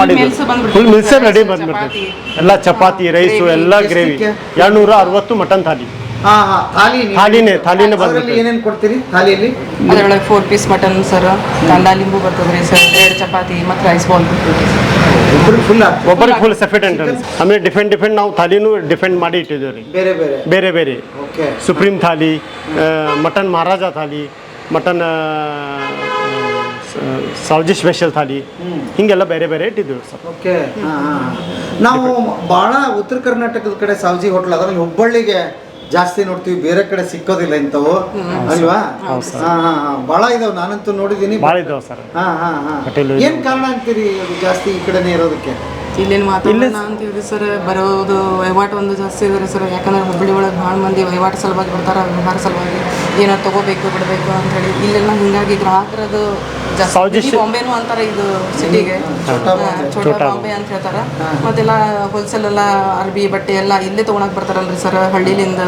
ಬಂದ್ಬಿಡ್ತದೆ. ಫುಲ್ ಮಿಲ್ಸೇ ರೆಡಿ ಬಂದ್ಬಿಡ್ತೀವಿ. ಎಲ್ಲ ಚಪಾತಿ ರೈಸು ಎಲ್ಲ ಗ್ರೇವಿ? ಎರಡ್ನೂರ ಅರವತ್ತು ಮಟನ್ ಥಾಲಿ. ಥಾಲಿನೇ ಥಾಲಿನೇ ಅದರಲ್ಲಿ ಏನೇನು ಕೊಡ್ತೀರಿ ಥಾಲಿಯಲ್ಲಿ? ಅದರೊಳಗೆ ಫೋರ್ ಪೀಸ್ ಮಟನ್ ಸರ್ ಕಾಂದಾ ಲಿಂಬು ಬರ್ತದ್ರಿ ಸರ್ ಎರಡು ಚಪಾತಿ ಮತ್ತು ರೈಸ್ ಬಾಲ್ ಒಬ್ಬರಿಗೆ ಫುಲ್ ಒಬ್ಬರಿಗೆ ಫುಲ್ ಸಫಿಟೆಂಟ್ ಆಮೇಲೆ ಡಿಫೆಂಡ್ ಡಿಫೆಂಡ್ ನಾವು ಥಾಲಿನೂ ಡಿಫೆಂಡ್ ಮಾಡಿ ಇಟ್ಟಿದ್ದೀವಿ ರೀ ಬೇರೆ ಬೇರೆ? ಬೇರೆ ಬೇರೆ. Okay supreme thali mutton Maharaja thali mutton ಸಾಲ್ಜಿ special thali ಹಿಂಗೆಲ್ಲ ಬೇರೆ ಬೇರೆ ಇಟ್ಟಿದ್ದೀವಿ ಸರ್ ಓಕೆ ನಾವು ಭಾಳ ಉತ್ತರ ಕರ್ನಾಟಕದ ಕಡೆ ಸಾವ್ಜಿ ಹೋಟ್ಲ್ ಅದ್ರಲ್ಲಿ ಹುಬ್ಬಳ್ಳಿಗೆ ಜಾಸ್ತಿ ನೋಡ್ತೀವಿ ಬೇರೆ ಕಡೆ ಸಿಕ್ಕೋದಿಲ್ಲ ಇಂಥವು. ಅಲ್ವಾ? ಹಾ ಹಾ ಹಾ. ಬಹಳ ಇದಾವೆ ನಾನಂತೂ ನೋಡಿದೀನಿ ಭಾಳ ಸರ್. ಹಾ ಹಾ ಹಾ. ಏನ್ ಕಾರಣ ಅಂತೀರಿ ಅದು ಜಾಸ್ತಿ ಈ ಕಡೆನೇ ಇರೋದಕ್ಕೆ? ಇಲ್ಲಿನ ವಾತಾವರಣ ಅಂತೀವ್ರಿ ಸರ್ ಬರೋದು ವಹಿವಾಟು ಒಂದು ಜಾಸ್ತಿ ಇದ್ರೆ ಸರ್. ಯಾಕಂದ್ರೆ ಹುಬ್ಬಳ್ಳಿ ಒಳಗೆ ಭಾಳ ಮಂದಿ ವಹಿವಾಟು ಸಲುವಾಗಿ ಬರ್ತಾರೆ ವ್ಯವಹಾರ ಸಲುವಾಗಿ ಏನೋ ತಗೋಬೇಕು ಬಿಡಬೇಕು ಅಂತ ಹೇಳಿ. ಇಲ್ಲೆಲ್ಲ ಹಿಂಗಾಗಿ ಗ್ರಾಹಕರದು ಬಾಂಬೆನು ಅಂತಾರೆ ಇದು ಸಿಟಿಗೆ ಛೋಟಾ ಬಾಂಬೆ. ಅಂತ. ಹೇಳ್ತಾರೆ. ಮತ್ತೆಲ್ಲ ಹೋಲ್ಸೇಲ್ ಎಲ್ಲ ಅರ್ಬಿ ಬಟ್ಟೆ ಎಲ್ಲ ಇಲ್ಲೇ ತೊಗೊಳಕ್ ಬರ್ತಾರಲ್ರಿ ಸರ್ ಹಳ್ಳಿಲಿಂದ.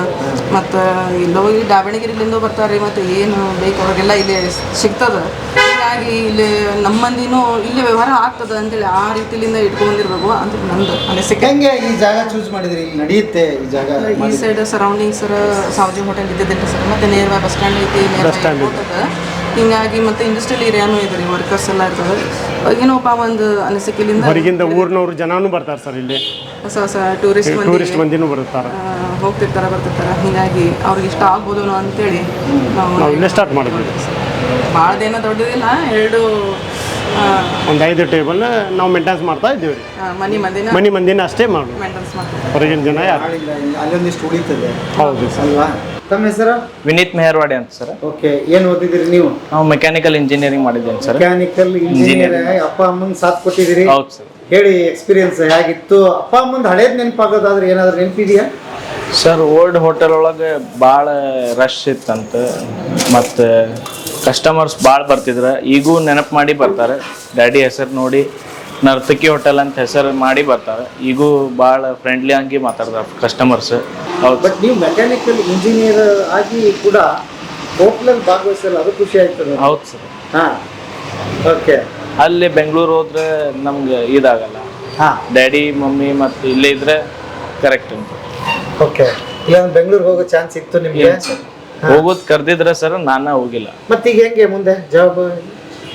ಮತ್ತು ಇಲ್ಲೋ ಇಲ್ಲಿ ದಾವಣಗೆರೆಲಿಂದ ಬರ್ತಾರೆ ಮತ್ತು ಏನು ಬೇಕು ಅವ್ರಿಗೆಲ್ಲ ಇಲ್ಲಿ ಸಿಗ್ತದ. ಹೀಗಾಗಿ ಇಲ್ಲಿ ನಮ್ಮ ಮಂದಿನೂ ಇಲ್ಲಿ ವ್ಯವಹಾರ ಆಗ್ತದ ಅಂತೇಳಿ ಆ ರೀತಿಲಿಂದ ಇಟ್ಕೊಂಡಿರ್ಬೇಕು ಅಂತ ನಂದು ಅನಿಸಿಕೆ. ಹೆಂಗೆ ಈ ಜಾಗ ಚೂಸ್ ಮಾಡಿದ್ರಿ? ಇಲ್ಲಿ ನಡೆಯುತ್ತೆ ಈ ಜಾಗ ಈ side surrounding sir Saoji hotel ಇದ್ದಿದ್ದಿಲ್ಲ ಸರ್ ಮತ್ತೆ ನೇರವಾಗಿ ಬಸ್ ಸ್ಟ್ಯಾಂಡ್ ಐತಿ ಹಿಂಗಾಗಿ ಮತ್ತೆ ಇಂಡಸ್ಟ್ರಿಯಲ್ ಏರಿಯಾನು ಇದೆ ರೀ ವರ್ಕರ್ಸ್ ಎಲ್ಲ ಇರ್ತದೆ. ಏನೋಪ್ಪ ಒಂದು ಅನಿಸಿಕೆಲಿಂದ ಹೊರಗಿಂದ ಊರಿನವ್ರು ಜನಾನು ಬರ್ತಾರೆ ಸರ್ ಇಲ್ಲಿ. ಹೊಸ ಹೊಸ ಟೂರಿಸ್ಟ್ ಟೂರಿಸ್ಟ್ ಮಂದಿನೂ ಬರ್ತಾರೆ ಹೋಗ್ತಿರ್ತಾರೆ ಬರ್ತಿರ್ತಾರೆ. ಹೀಗಾಗಿ ಅವ್ರಿಗೆ ಇಷ್ಟ ಆಗ್ಬೋದು ಅಂತೇಳಿ ನಾವು ಇಲ್ಲೇ ಸ್ಟಾರ್ಟ್ ಮಾಡಿದ್ವಿ. ಭಾಳ ದಿನ ದೊಡ್ಡದಿಲ್ಲ ಎರಡು ಒಂದು ಐದು ಟೇಬಲ್ ನಾವು ಮೇಂಟೆನ್ಸ್ ಮಾಡ್ತಾ ಇದ್ದೀವಿ ರೀ ಆ, ಮಂದಿನ ಮನೆ ಮಂದಿನ ಅಷ್ಟೇ ಮಾಡಿ ಮೇಂಟೆನ್ಸ್ ಮಾಡ್ತಾರೆ ಹೊರಗಿನ ಜನ ಯಾರು? ಅಲ್ಲೊಂದಿಷ್ಟು ಉಳಿತದೆ. ಹೌದು ಸರ್. ಅಲ್ವಾ? ತಮ್ಮ ಹೆಸರು? ವಿನೀತ್ ಮೆಹರ್ವಾಡಿ ಅಂತ ಸರ್. ಓಕೆ ಏನ್ ಓದಿದಿರಿ ನೀವು? ನಾವು ಮೆಕ್ಯಾನಿಕಲ್ ಇಂಜಿನಿಯರಿಂಗ್ ಮಾಡಿದ್ದೇನೆ ಸರ್. ಮೆಕ್ಯಾನಿಕಲ್ ಇಂಜಿನಿಯರ್ ಅಪ್ಪ ಅಮ್ಮನ ಸಾಥ್ ಕೊಟ್ಟಿದ್ದೀರಿ? ಹೌದು ಸರ್. ಹೇಳಿ ಎಕ್ಸ್ಪೀರಿಯನ್ಸ್ ಹೇಗಿತ್ತು? ಅಪ್ಪ ಅಮ್ಮಂದು ಹಳೇದ್ ನೆನಪಾಗೋದಾದ್ರೆ ಏನಾದ್ರು ನೆನಪಿದೆಯಾ? ಸರ್ ಓಲ್ಡ್ ಹೋಟೆಲ್ ಒಳಗೆ ಭಾಳ ರಶ್ ಇತ್ತಂತ ಮತ್ತು ಕಸ್ಟಮರ್ಸ್ ಭಾಳ ಬರ್ತಿದ್ರು. ಈಗೂ ನೆನಪು ಮಾಡಿ ಬರ್ತಾರೆ. ಡ್ಯಾಡಿ ಹೆಸರು ನೋಡಿ ನರ್ತಕಿ ಹೋಟೆಲ್ ಅಂತ ಹೆಸರು ಮಾಡಿ ಬರ್ತಾರೆ. ಈಗೂ ಭಾಳ ಫ್ರೆಂಡ್ಲಿ ಆಗಿ ಮಾತಾಡ್ತಾರೆ ಕಸ್ಟಮರ್ಸ್ ಹೌದು. ಬಟ್ ನೀವು ಮೆಕ್ಯಾನಿಕಲ್ ಇಂಜಿನಿಯರ್ ಆಗಿ ಕೂಡ ಹೋಟ್ಲಲ್ಲಿ ಭಾಗವಹಿಸಲ್ಲ ಅದು ಖುಷಿ ಆಯ್ತದೆ ಹೌದು ಸರ್. ಹಾಂ. ಓಕೆ ಅಲ್ಲಿ ಬೆಂಗಳೂರು ಹೋದ್ರೆ ನಮ್ಗೆ ಇದಾಗಲ್ಲ. ಹಾಂ. ಡ್ಯಾಡಿ ಮಮ್ಮಿ ಮತ್ತು ಇಲ್ಲೇ ಇದ್ರೆ ಕರೆಕ್ಟ್ ಅಂತ ಓಕೆ ಇಲ್ಲ ಬೆಂಗಳೂರಿಗೆ ಹೋಗೋ ಚಾನ್ಸ್ ಇತ್ತು ನಿಮಗೆ? ಹೋಗೋದು ಕರೆದಿದ್ರೆ ಸರ್ ನಾನೇ ಹೋಗಿಲ್ಲ. ಮತ್ತೀಗ ಹೆಂಗೆ ಮುಂದೆ? ಜಾಬ್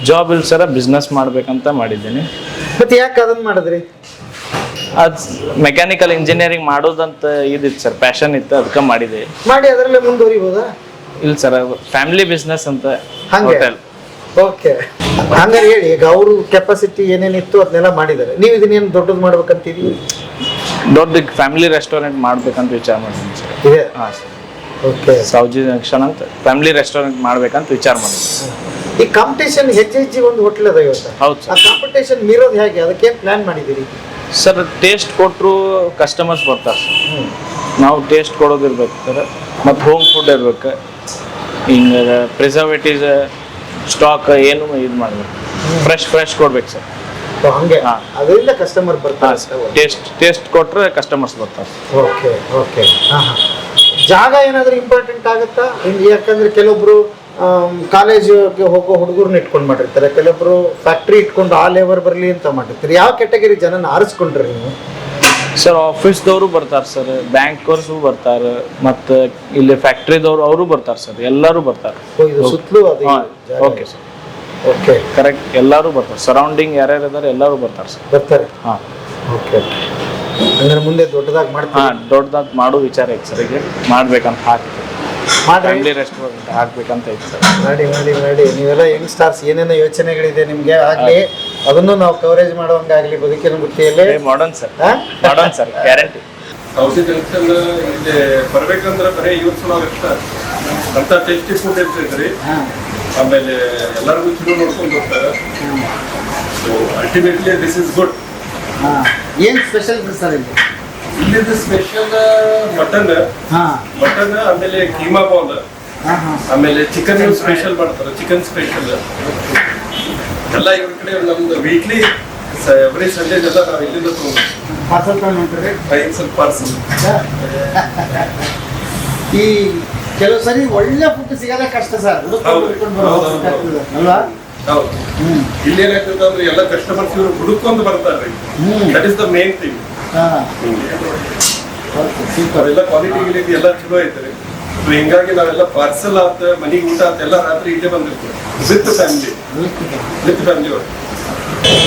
ಜಾಬ್ ಇಲ್ಲ ಸರ ಬಿಸ್ನೆಸ್ ಮಾಡ್ಬೇಕಂತ ಮಾಡಿದ್ದೀನಿ. ಮತ್ತೆ ಯಾಕೆ ಅದನ್ನ ಮಾಡಿದ್ರಿ? ಅದು ಮೆಕ್ಯಾನಿಕಲ್ ಇಂಜಿನಿಯರಿಂಗ್ ಮಾಡೋದಂತ ಇದಿತ್ತು ಸರ್ ಪ್ಯಾಷನ್ ಇತ್ತು ಅದಕ್ಕೆ ಮಾಡಿದೆ. ಮಾಡಿ ಅದರಲ್ಲೇ ಮುಂದುವರಿಬೋದಾ? ಇಲ್ಲ ಸರ್ ಫ್ಯಾಮಿಲಿ ಬಿಸ್ನೆಸ್ ಅಂತ ಹಂಗೆ? ಹೋಟೆಲ್ ಓಕೆ ಹಂಗಾರೆ ಹೇಳಿ ಈಗ ಅವರು ಕೆಪಾಸಿಟಿ ಏನೇನಿತ್ತು ಅದನ್ನೆಲ್ಲ ಮಾಡಿದ್ದಾರೆ. ನೀವು ಇದನ್ನೇನು ದೊಡ್ಡದು ಮಾಡ್ಬೇಕಂತಿದೀವಿ ದೊಡ್ಡ ಫ್ಯಾಮಿಲಿ ರೆಸ್ಟೋರೆಂಟ್ ಮಾಡ್ಬೇಕಂತ ವಿಚಾರ ಮಾಡಿದ್ದೀನಿ ಸರ್. ಇದೆ? ಹಾಂ ಸರ್. ಓಕೆ ಸೌಜಿ ಜಂಕ್ಷನ್ ಅಂತ ಫ್ಯಾಮಿಲಿ ರೆಸ್ಟೋರೆಂಟ್ ಮಾಡ್ಬೇಕಂತ ವಿಚಾರ ಮಾಡಿದ್ದೀನಿ ಈ ಕಾಂಪಿಟೇಷನ್ ಹೆಚ್ಚು ಹೆಚ್ಚು ಒಂದು ಹೋಟ್ಲ್ ಅದ ಇವತ್ತು. ಹೌದು ಆ ಸರ್ ಕಾಂಪಿಟೇಷನ್ ಮೀರೋದು ಹೇಗೆ? ಅದಕ್ಕೆ ಪ್ಲಾನ್ ಮಾಡಿದ್ದೀರಿ? ಸರ್ ಟೇಸ್ಟ್ ಕೊಟ್ಟರು ಕಸ್ಟಮರ್ಸ್ ಬರ್ತಾರೆ ಸರ್. ನಾವು ಟೇಸ್ಟ್ ಕೊಡೋದಿರ್ಬೇಕು ಸರ್. ಮತ್ತು ಹೋಮ್ ಫುಡ್ ಇರ್ಬೇಕು. ಹಿಂಗೆ ಪ್ರಿಸರ್ವೇಟಿವ್ಸ್ ಸ್ಟಾಕ್ ಏನು ಇದು ಮಾಡ್ಬೇಕು. ಫ್ರೆಶ್ ಫ್ರೆಶ್ ಕೊಡ್ಬೇಕು ಸರ್. ಹಂಗೆ. ಅದರಿಂದ ಕಸ್ಟಮರ್ ಬರ್ತಾರೆ ಟೇಸ್ಟ್ ಟೇಸ್ಟ್ ಕೊಟ್ಟರೆ ಕಸ್ಟಮರ್ಸ್ ಬರ್ತಾರೆ. ಓಕೆ ಓಕೆ ಜಾಗ ಏನಾದರೂ ಇಂಪಾರ್ಟೆಂಟ್ ಆಗುತ್ತಾ? ಯಾಕಂದ್ರೆ ಕೆಲವೊಬ್ರು ಕಾಲೇಜಿಗೆ ಹೋಗೋ ಹುಡುಗರನ್ನ ಇಟ್ಕೊಂಡು ಮಾಡಿರ್ತಾರೆ. ಕೆಲವೊಬ್ರು ಫ್ಯಾಕ್ಟ್ರಿ ಇಟ್ಕೊಂಡು ಆ ಲೇಬರ್ ಬರಲಿ ಅಂತ ಮಾಡಿರ್ತಾರೆ. ಯಾವ ಕೆಟಗರಿ ಜನನ ಆರಿಸ್ಕೊಂಡ್ರಿ ನೀವು? ಸರ್ ಆಫೀಸ್ದವರು ಬರ್ತಾರೆ ಸರ್ ಬ್ಯಾಂಕರ್ಸು ಬರ್ತಾರೆ. ಮತ್ತು ಇಲ್ಲಿ ಫ್ಯಾಕ್ಟ್ರಿದವ್ರು ಅವರು ಬರ್ತಾರೆ ಸರ್ ಎಲ್ಲರೂ ಬರ್ತಾರೆ. ಸುತ್ತಲೂ ಅದು ಓಕೆ ಸರ್ ಓಕೆ ಕರೆಕ್ಟ್ ಎಲ್ಲರೂ ಬರ್ತಾರೆ. ಸರೌಂಡಿಂಗ್ ಯಾರ್ಯಾರು ಇದ್ದಾರೆ ಎಲ್ಲರೂ ಬರ್ತಾರೆ ಸರ್. ಬರ್ತಾರೆ? ಹಾಂ. ಓಕೆ ಅಂದ್ರೆ ಮುಂದೆ ದೊಡ್ಡದಾಗಿ ಮಾಡ್ತೀವಿ ಹಾಂ ದೊಡ್ಡದಾಗಿ ಮಾಡೋ ವಿಚಾರ ಐತೆ ಸರ್ ಈಗ. ಮಾಡ್ಬೇಕಂತ ಹಾಕ್ತೀವಿ ಮಾಡ್ರಿ. ಫ್ಯಾಮಿಲಿ ರೆಸ್ಟೋರೆಂಟ್ ಹಾಕ್ಬೇಕಂತ ಐತೆ ಸರ್. ಮಾಡಿ ಮಾಡಿ ಮಾಡಿ. ನೀವೆಲ್ಲ ಯಂಗ್ ಸ್ಟಾರ್ಸ್ ಏನೇನೋ ಯೋಚನೆಗಳಿದೆ ನಿಮಗೆ? ಆಗಲಿ ಅದನ್ನು ನಾವು ಕವರೇಜ್ ಮಾಡುವಂಗಾಗಲಿ ಬದುಕಿನ ಬುತ್ತಿಯಲ್ಲಿ ಮಾಡೋಣ ಸರ್ ಹಾಂ? Modern sir guarantee Saoji junction ಇಲ್ಲಿ ಬರ್ಬೇಕಂದ್ರೆ ಬರೀ ಇವ್ರ ಸಲುವಾಗಿ ಅಂತ ಟೇಸ್ಟಿ ಫುಡ್ ಇರ್ತೈತ್ರಿ ಆಮೇಲೆ ಎಲ್ಲರಿಗೂ ಚಲೋ ನೋಡ್ಕೊಂಡು ಹೋಗ್ತಾರೆ. So ultimately this is good ಏನ್ ಸ್ಪೆಷಲ್ ಸರ್ ಇಲ್ಲಿ? ಇಲ್ಲಿದ್ದು ಸ್ಪೆಷಲ್ ಮಟನ್ ಹಾ. ಮಟನ್ ಆಮೇಲೆ ಕೀಮಾ ಬಾಲ್ ಹಾ ಹಾ. ಆಮೇಲೆ ಚಿಕನ್ ಸ್ಪೆಷಲ್ ಮಾಡ್ತಾರೆ ಚಿಕನ್ ಸ್ಪೆಷಲ್ ಎಲ್ಲ ಇವ್ರ ಕಡೆ ನಮ್ದು ವೀಕ್ಲಿ ಎವ್ರಿ ಸಂಡೇ ಎಲ್ಲ ನಾವು ಇಲ್ಲಿಂದ ಪಾರ್ಸಲ್ ಸ್ವಲ್ಪ ಪಾರ್ಸಲ್ ಈ ಕೆಲವು ಸರಿ ಒಳ್ಳೆ ಫುಡ್ ಸಿಗೋದೇ ಕಷ್ಟ ಸರ್. ಹೌದು, ಹೌದು. ಅಲ್ವಾ? ಹೌದು. ಇಲ್ಲಿ ಏನಾಗ್ತದೆ ಅಂದ್ರೆ ಎಲ್ಲ ಕಸ್ಟಮರ್ಸ್ ಇವರು ಹುಡುಕೊಂಡು ಬರ್ತಾರ್ರಿ that is the main thing ಹಾ. ಸೂಪರ್ ಅವೆಲ್ಲ ಕ್ವಾಲಿಟಿ ಗಿಲಿಟಿ ಎಲ್ಲ ಚಲೋ ಐತ್ರಿ ಸೊ ಹಿಂಗಾಗಿ ನಾವೆಲ್ಲ ಪಾರ್ಸಲ್ ಆತ ಮನೆಗೆ ಊಟ ಆತ ಎಲ್ಲ ರಾತ್ರಿ ಇಲ್ಲೇ ಬಂದಿರ್ತೀವಿ. ವಿತ್ ಫ್ಯಾಮಿಲಿ ವಿತ್ ಫ್ಯಾಮಿಲಿ ಅವ್ರು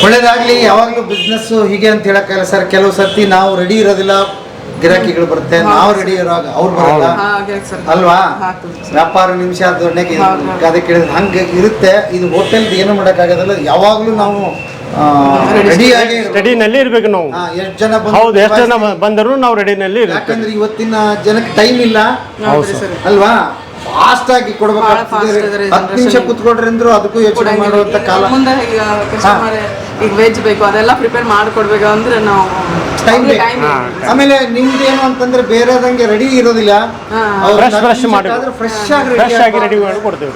ಒಳ್ಳೇದಾಗ್ಲಿ ಯಾವಾಗ್ಲೂ ಬಿಸ್ನೆಸ್ ಹೀಗೆ ಅಂತ ಹೇಳಕ್ಕಾಗಲ್ಲ ಸರ್ ಕೆಲವು ಸರ್ತಿ ನಾವು ರೆಡಿ ಇರೋದಿಲ್ಲ. ಗಿರಾಕಿಗಳು ಬರುತ್ತೆ ನಾವು ರೆಡಿ ಇರುವಾಗ ಅವ್ರು ಬರಲ್ಲ. ಹಾಗೆ ಸರ್. ಅಲ್ವಾ? ವ್ಯಾಪಾರ ನಿಮಿಷ ದೊಡ್ಡಗೆ. ಅದಕ್ಕೆ ಕೇಳಿದ್ರೆ ಹಂಗೆ ಇರುತ್ತೆ. ಇದು ಹೋಟೆಲ್ ಏನು ಮಾಡೋಕ್ಕಾಗೋದಿಲ್ಲ ಯಾವಾಗಲೂ ನಾವು ರೆಡಿಯಾಗಿ ಸ್ಟಡಿನಲ್ಲಿ ಇರಬೇಕು. ನಾವು. ಎಷ್ಟು ಜನ ಹೌದು ಎಷ್ಟು ಜನ ಬಂದರೂ ನಾವು ರೆಡಿನಲ್ಲಿ ಯಾಕಂದ್ರೆ ಇವತ್ತಿನ ಜನಕ್ಕೆ ಟೈಮ್ ಇಲ್ಲ. ಸರ್. ಅಲ್ವಾ? ಫಾಸ್ಟ್ ಆಗಿ ಕೊಡ್ಬೇಕು ಹತ್ತು ನಿಮಿಷ. ಕುತ್ಕೊಳ್ರಿ ಅಂದ್ರು ಅದಕ್ಕೂ ಯೋಚನೆ ಮಾಡುವಂತ ಕಾಲ. ಮುಂದೆ ಈಗ ವೆಜ್ ಬೇಕು ಅದೆಲ್ಲ ಪ್ರಿಪೇರ್ ಮಾಡ್ಕೊಡ್ಬೇಕು ಅಂದ್ರೆ ನಾವು ಟೈಮ್ ಆಮೇಲೆ ನಿಮ್ದೇನು ಅಂತಂದ್ರೆ ಬೇರೆದಂಗೆ ರೆಡಿ ಇರೋದಿಲ್ಲ. ಮಾಡಿ. ಫ್ರೆಶ್ ಆಗಿ ಫ್ರೆಶ್ ಆಗಿ ರೆಡಿ ಮಾಡಿ ಕೊಡ್ತೇವೆ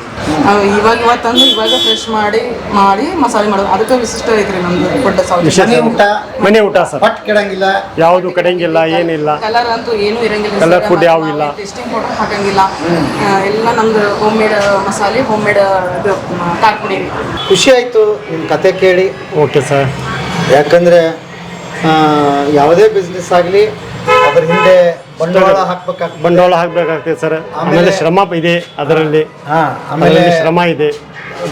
ಇವಾಗ ಇವತ್ತಂದು ಇವಾಗ ಫ್ರೆಶ್ ಮಾಡಿ ಮಾಡಿ ಮಸಾಲೆ ಮಾಡೋದು. ಅದಕ್ಕೆ ವಿಶಿಷ್ಟ ಐತ್ರಿ ನಮ್ದು ಫುಡ್ ವಿಶೇಷ ಮನೆ ಊಟ ಮನೆ ಊಟ ಸರ್. ಪಟ್ ಕೆಡಂಗಿಲ್ಲ. ಯಾವುದು ಕಡೆಂಗಿಲ್ಲ ಏನಿಲ್ಲ. ಕಲರ್ ಅಂತೂ ಏನೂ ಇರಂಗಿಲ್ಲ ಕಲರ್ food ಯಾವೂ ಇಲ್ಲ. ಟೇಸ್ಟಿಂಗ್ ಪೌಡರ್ ಹಾಕಂಗಿಲ್ಲ. ಆ, ಎಲ್ಲ ನಮ್ದು ಹೋಮ್ ಮೇಡ್ ಮಸಾಲೆ ಹೋಮ್ ಮೇಡ್ ಇದು ಪುಡಿ ಖುಷಿ ಆಯ್ತು ನಿಮ್ಮ ಕತೆ ಕೇಳಿ. ಓಕೆ ಸರ್ ಯಾಕಂದ್ರೆ ಆ, ಯಾವುದೇ ಬಿಸ್ನೆಸ್ ಆಗಲಿ ಅದ್ರ ಹಿಂದೆ ಬಂಡವಾಳ ಹಾಕ್ಬೇಕಾಗ್ತದೆ. ಬಂಡವಾಳ ಹಾಕ್ಬೇಕಾಗ್ತದೆ ಸರ್. ಆಮೇಲೆ ಶ್ರಮ ಇದೆ ಅದರಲ್ಲಿ. ಹಾ ಆಮೇಲೆ ಅದರಲ್ಲಿ ಶ್ರಮ ಇದೆ.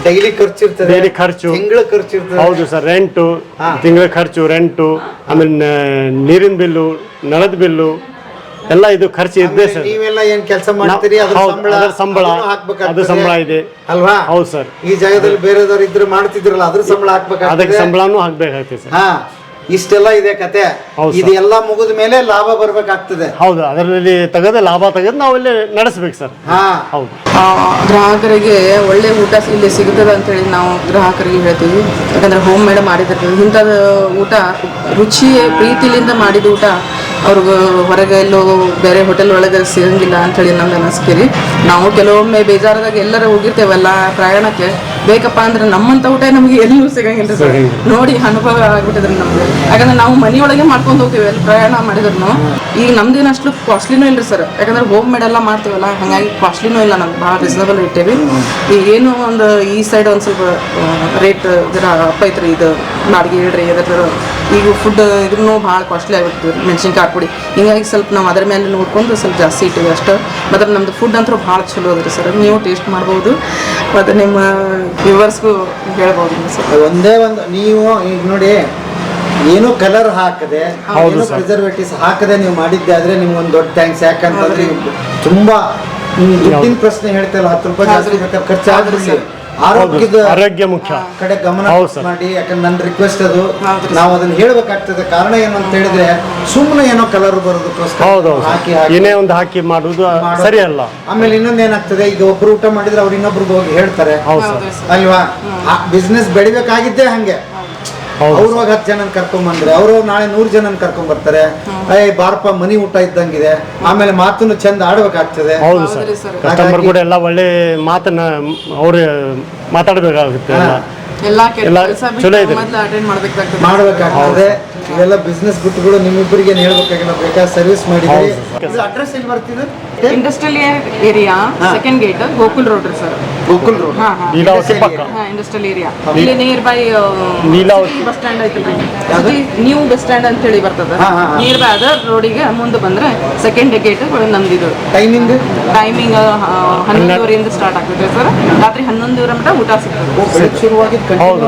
ಡೈಲಿ ಖರ್ಚು ಇರ್ತದೆ. ಡೈಲಿ ಖರ್ಚು. ತಿಂಗಳ ಖರ್ಚು ಇರ್ತದೆ. ಹೌದು ಸರ್ ರೆಂಟು ತಿಂಗಳ ಖರ್ಚು ರೆಂಟು ಆಮೇಲೆ ನ- ನೀರಿನ ಬಿಲ್ಲು ನಳದ ಬಿಲ್ಲು ಎಲ್ಲ ಇದು ಖರ್ಚು ಇದೆ ಸರ್. ನೀವೆಲ್ಲ ಏನ್ ಕೆಲಸ ಮಾಡ್ತೀರಿ? ಅದ್ರ ಹೌದು, ಸಂಬಳ ಅದರ ಸಂಬಳ, ಅದನ್ನು ಹಾಕ್ಬೇಕಾಗ್ತದೆ. ಅದು ಸಂಬಳ ಇದೆ. ಅಲ್ವಾ? ಹೌದು ಸರ್. ಈ ಜಾಗದಲ್ಲಿ ಬೇರೆದವ್ರು ಇದ್ರೆ ಮಾಡ್ತಿದ್ರಲ್ಲ ಅದ್ರ ಸಂಬಳ ಅದಕ್ಕೆ ಹಾಕ್ಬೇಕಾಗ್ತದೆ ಸಂಬಳನೂ ಹಾಕ್ಬೇಕಾಗ್ತದೆ ಸರ್. ಹಾ. ಇಷ್ಟೆಲ್ಲ ಇದೆ ಕತೆ. ಇದೆಲ್ಲ ಮುಗಿದ ಮೇಲೆ ಲಾಭ ಬರ್ಬೇಕಾಗ್ತದೆ. ಹೌದು ಅದರಲ್ಲಿ ತೆಗೆದು ಲಾಭ ತೆಗೆದು ನಾವು ಇಲ್ಲಿ ನಡೆಸ್ಬೇಕು ಸರ್. ಹಾ. ಹೌದು. ಗ್ರಾಹಕರಿಗೆ ಒಳ್ಳೆ ಊಟ ಇಲ್ಲಿ ಸಿಗುತ್ತದೆ ಅಂತೇಳಿ ನಾವು ಗ್ರಾಹಕರಿಗೆ ಹೇಳ್ತೀವಿ. ಯಾಕಂದ್ರೆ ಹೋಮ್ ಮೇಡ್ ಮಾಡಿದಿರ್ತೀವಿ ಇಂಥದ್ದು ಊಟ ರುಚಿಯೇ ಪ್ರೀತಿಲಿಂದ ಮಾಡಿದ ಊಟ ಅವ್ರಿಗೆ ಹೊರಗೆ ಎಲ್ಲೋ ಬೇರೆ ಹೋಟೆಲ್ ಒಳಗೆ ಸಿಗಂಗಿಲ್ಲ ಅಂಥೇಳಿ ನಮ್ಗೆ ಅನಿಸ್ತೀರಿ. ನಾವು ಕೆಲವೊಮ್ಮೆ ಬೇಜಾರದಾಗ ಎಲ್ಲರೂ ಹೋಗಿರ್ತೇವಲ್ಲ ಪ್ರಯಾಣಕ್ಕೆ. ಬೇಕಪ್ಪ ಅಂದ್ರೆ ನಮ್ಮಂತ ಊಟ ನಮಗೆ ಎಲ್ಲೂ ಸಿಗಂಗಿಲ್ಲ ಸರ್. ನೋಡಿ ಅನುಭವ ಆಗ್ಬಿಟ್ಟಿದ್ರೆ ನಮ್ಗೆ. ಯಾಕಂದ್ರೆ ನಾವು ಮನೆಯೊಳಗೆ ಮಾಡ್ಕೊಂಡು ಹೋಗ್ತೀವಿ ಅಲ್ಲಿ ಪ್ರಯಾಣ ಮಾಡಿದ್ರು ಈಗ ನಮ್ದೇನು ಅಷ್ಟು ಕಾಸ್ಟ್ಲಿನೂ ಇಲ್ರಿ ಸರ್. ಯಾಕಂದ್ರೆ ಹೋಮ್ ಮೇಡ್ ಎಲ್ಲ ಮಾಡ್ತೀವಲ್ಲ ಹಾಗಾಗಿ ಕಾಸ್ಟ್ಲಿನೂ ಇಲ್ಲ ನಮ್ಗೆ ಭಾಳ ರೀಸನಬಲ್ ಇಟ್ಟೇವಿ. ಈಗ ಏನು ಒಂದು ಈ ಸೈಡ್ ಒಂದು ಸ್ವಲ್ಪ ರೇಟ್ ಜರ ಅಪ್ಪ ಐತ್ರಿ ಇದು ಬಾಡಿಗೆ ಇಡ್ರಿ ಅದ್ರ ಈಗ ಫುಡ್ ಇದ್ರೂ ಭಾಳ ಕಾಸ್ಟ್ಲಿ ಆಗ್ಬಿಡ್ತೀವಿ ಮೆಣಸಿನ್ಕಾಯಿ ಪುಡಿ. ಹಿಂಗಾಗಿ ಸ್ವಲ್ಪ ನಾವು ಅದ್ರ ಮೇಲೆ ನೋಡ್ಕೊಂಡು ಸ್ವಲ್ಪ ಜಾಸ್ತಿ ಇಟ್ಟಿವಿ ಅಷ್ಟು. ಮತ್ತು ನಮ್ಮದು ಫುಡ್ ಅಂತೂ ಭಾಳ ಚಲೋ ಅದ್ರಿ ಸರ್ ನೀವು ಟೇಸ್ಟ್ ಮಾಡ್ಬೋದು. ಮತ್ತು ನಿಮ್ಮ ವ್ಯೂವರ್ಸ್ಗೂ ಹೇಳ್ಬೋದು ಸರ್ ಒಂದೇ ಒಂದು ನೀವು ಈಗ ನೋಡಿ ಏನು ಕಲರ್ ಹಾಕದೆ ಏನು ಪ್ರಿಸರ್ವೇಟಿವ್ಸ್ ಹಾಕದೆ ನೀವು ಮಾಡಿದ್ದೆ ಆದ್ರೆ ನಿಮ್ಗೆ ಒಂದು ದೊಡ್ಡ ಥ್ಯಾಂಕ್ಸ್ ಯಾಕಂತಂದ್ರೆ ತುಂಬಾ ದುಡ್ಡಿನ ಪ್ರಶ್ನೆ ಹೇಳ್ತಲ್ಲ ಹತ್ತು ರೂಪಾಯಿ ಜಾಸ್ತಿ ಬೇಕಾದ್ರೆ ಖರ್ಚು ಆದ್ರೂ ಆರೋಗ್ಯದ ಆರೋಗ್ಯ ಮುಖ್ಯ. ಕಡೆ ಗಮನ ಮಾಡಿ ಯಾಕಂದ್ರೆ ನನ್ನ ರಿಕ್ವೆಸ್ಟ್ ಅದು. ನಾವು ಅದನ್ನ ಹೇಳ್ಬೇಕಾಗ್ತದೆ. ಕಾರಣ ಏನು ಅಂತ ಹೇಳಿದ್ರೆ ಸುಮ್ಮನೆ ಏನೋ ಕಲರ್ ಬರೋದಕ್ಕೋಸ್ಕರ ಹೌದೌದು ಹಾಕಿ ಹಾಕಿ. ಏನೇ ಒಂದು ಹಾಕಿ ಮಾಡುವುದು ಮಾಡೋದು. ಸರಿ ಅಲ್ಲ. ಆಮೇಲೆ ಇನ್ನೊಂದು ಏನಾಗ್ತದೆ ಈಗ ಒಬ್ರು ಊಟ ಮಾಡಿದ್ರೆ ಅವ್ರು ಇನ್ನೊಬ್ರಿಗೆ ಹೋಗಿ ಹೇಳ್ತಾರೆ. ಹೌದು ಸರ್. ಅಲ್ವಾ? ಬಿಸ್ನೆಸ್ ಬೆಳಿಬೇಕಾಗಿದ್ದೇ ಹಂಗೆ. ಅವ್ರು ಹೋಗಿ ಹತ್ತು ಜನನ ಕರ್ಕೊಂಡ್ ಅವರು ನಾಳೆ ನೂರು ಜನನ ಕರ್ಕೊಂಡ್ ಬರ್ತಾರೆ ಅಯ್ಯ ಬಾರಪ್ಪ ಮನಿ ಊಟ ಇದ್ದಂಗಿದೆ. ಆಮೇಲೆ ಮಾತನ್ನು ಚಂದ ಆಡ್ಬೇಕಾಗ್ತದೆ. ಹೌದು ಸರ್. ಕಸ್ಟಮರ್ ಕೂಡ ಎಲ್ಲ ಒಳ್ಳೆ ಮಾತನ್ನ ಅವ್ರು ಮಾತಾಡಬೇಕಾಗುತ್ತೆ ಎಲ್ಲ. ಎಲ್ಲ ಎಲ್ಲ ಕೆಲಸ ಚಲೋ ಬಿಟ್ಟು ಇದೆ. ಮೊದಲು ಅಟೆಂಡ್ ಮಾಡ್ಬೇಕಾಗ್ತದೆ. ಮಾಡ್ಬೇಕಾಗ್ತದೆ. ಇವೆಲ್ಲ ಬಿಸ್ನೆಸ್ ಬಿಟ್ಟುಗಳು ನಿಮ್ಮಿಬ್ಬರಿಗೆ ಏನ್ ಹೇಳ್ಬೇಕಾಗಿಲ್ಲ. ಬೇಕಾದ ಸರ್ವಿಸ್ ಮಾಡಿದ್ರಿ. ಅಡ್ರೆಸ್ ಎಲ್ಲಿ ಬರ್ತಿದೆ? Industrial area second gate Gokul road sir. Gokul road Leelavati ಪಕ್ಕ ಇಂಡಸ್ಟ್ರಿಯಲ್ ಏರಿಯಾ ಇಲ್ಲಿ near by Leelavati. Bus stand ಐತಿ ನ್ಯೂ ಬಸ್ ಸ್ಟ್ಯಾಂಡ್ ಅಂತ ಹೇಳಿ ಬರ್ತದ. ನಿಯರ್ ಬೈ ಅದರ್ ರೋಡಿಗೆ ಮುಂದೆ ಬಂದ್ರೆ ಸೆಕೆಂಡ್ ಗೇಟ್ ನಮ್ದಿದು ಟೈಮಿಂಗ್ ಟೈಮಿಂಗ್ ಹನ್ನೊಂದುವರೆಯಿಂದ ಸ್ಟಾರ್ಟ್ ಆಗ್ತದೆ ಸರ್. ರಾತ್ರಿ ಹನ್ನೊಂದುವರೆ ಮಟ್ಟ ಊಟ ಸಿಗ್ತದೆ. ಶುರುವಾಗಿದ್ದು ಹೌದು.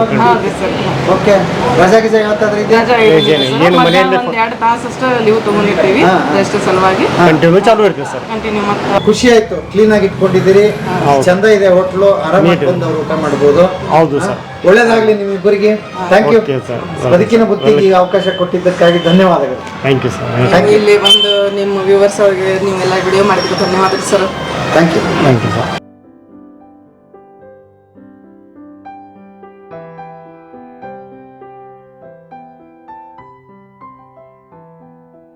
ಸರ್. ಓಕೆ. ರಜಾ ಗಿಜಾ ಯಾವತ್ತಾದ್ರೂ ಇದೆ? ರಜಾ ಏನು, ಏನು ಮನೆಯಲ್ಲಿ ಒಂದ್ ಎರಡು ತಾಸು ಅಷ್ಟೇ ಲೀವ್ ತಗೊಂಡಿರ್ತೀವಿ ಅಷ್ಟೇ ಸಲುವಾಗಿ. ಕಂಟಿನ್ಯೂ ಚಾಲು ಇರ್ತದೆ ಸರ್. ಕಂಟಿನ್ಯೂ ಮಾಡ್ತಾ ಖುಷಿ ಆಯ್ತು. ಕ್ಲೀನ್ ಆಗಿ ಇಟ್ಕೊಂಡಿದ್ದೀರಿ. ಚಂದ ಇದೆ ಹೋಟ್ಲು. ಆರಾಮಾಗಿ Neat. ಬಂದು ಅವ್ರು ಊಟ ಮಾಡಬಹುದು ಹೌದು ಸರ್. ಒಳ್ಳೇದಾಗ್ಲಿ ನಿಮ್ಮಿಬ್ಬರಿಗೆ. Thank you. ಬದುಕಿನ ಬುತ್ತಿಗೆ ಈ ಅವಕಾಶ ಕೊಟ್ಟಿದ್ದಕ್ಕಾಗಿ ಧನ್ಯವಾದಗಳು. ಥ್ಯಾಂಕ್ ಯು ಸರ್ ಇಲ್ಲಿ ಬಂದು ನಿಮ್ಮ ವ್ಯೂವರ್ಸ್ ಅವ್ರಿಗೆ ನೀವೆಲ್ಲ ವಿಡಿಯೋ ಮಾಡಿದ್ದಕ್ಕೆ ಧನ್ಯವಾದಗಳು sir thank you thank you sir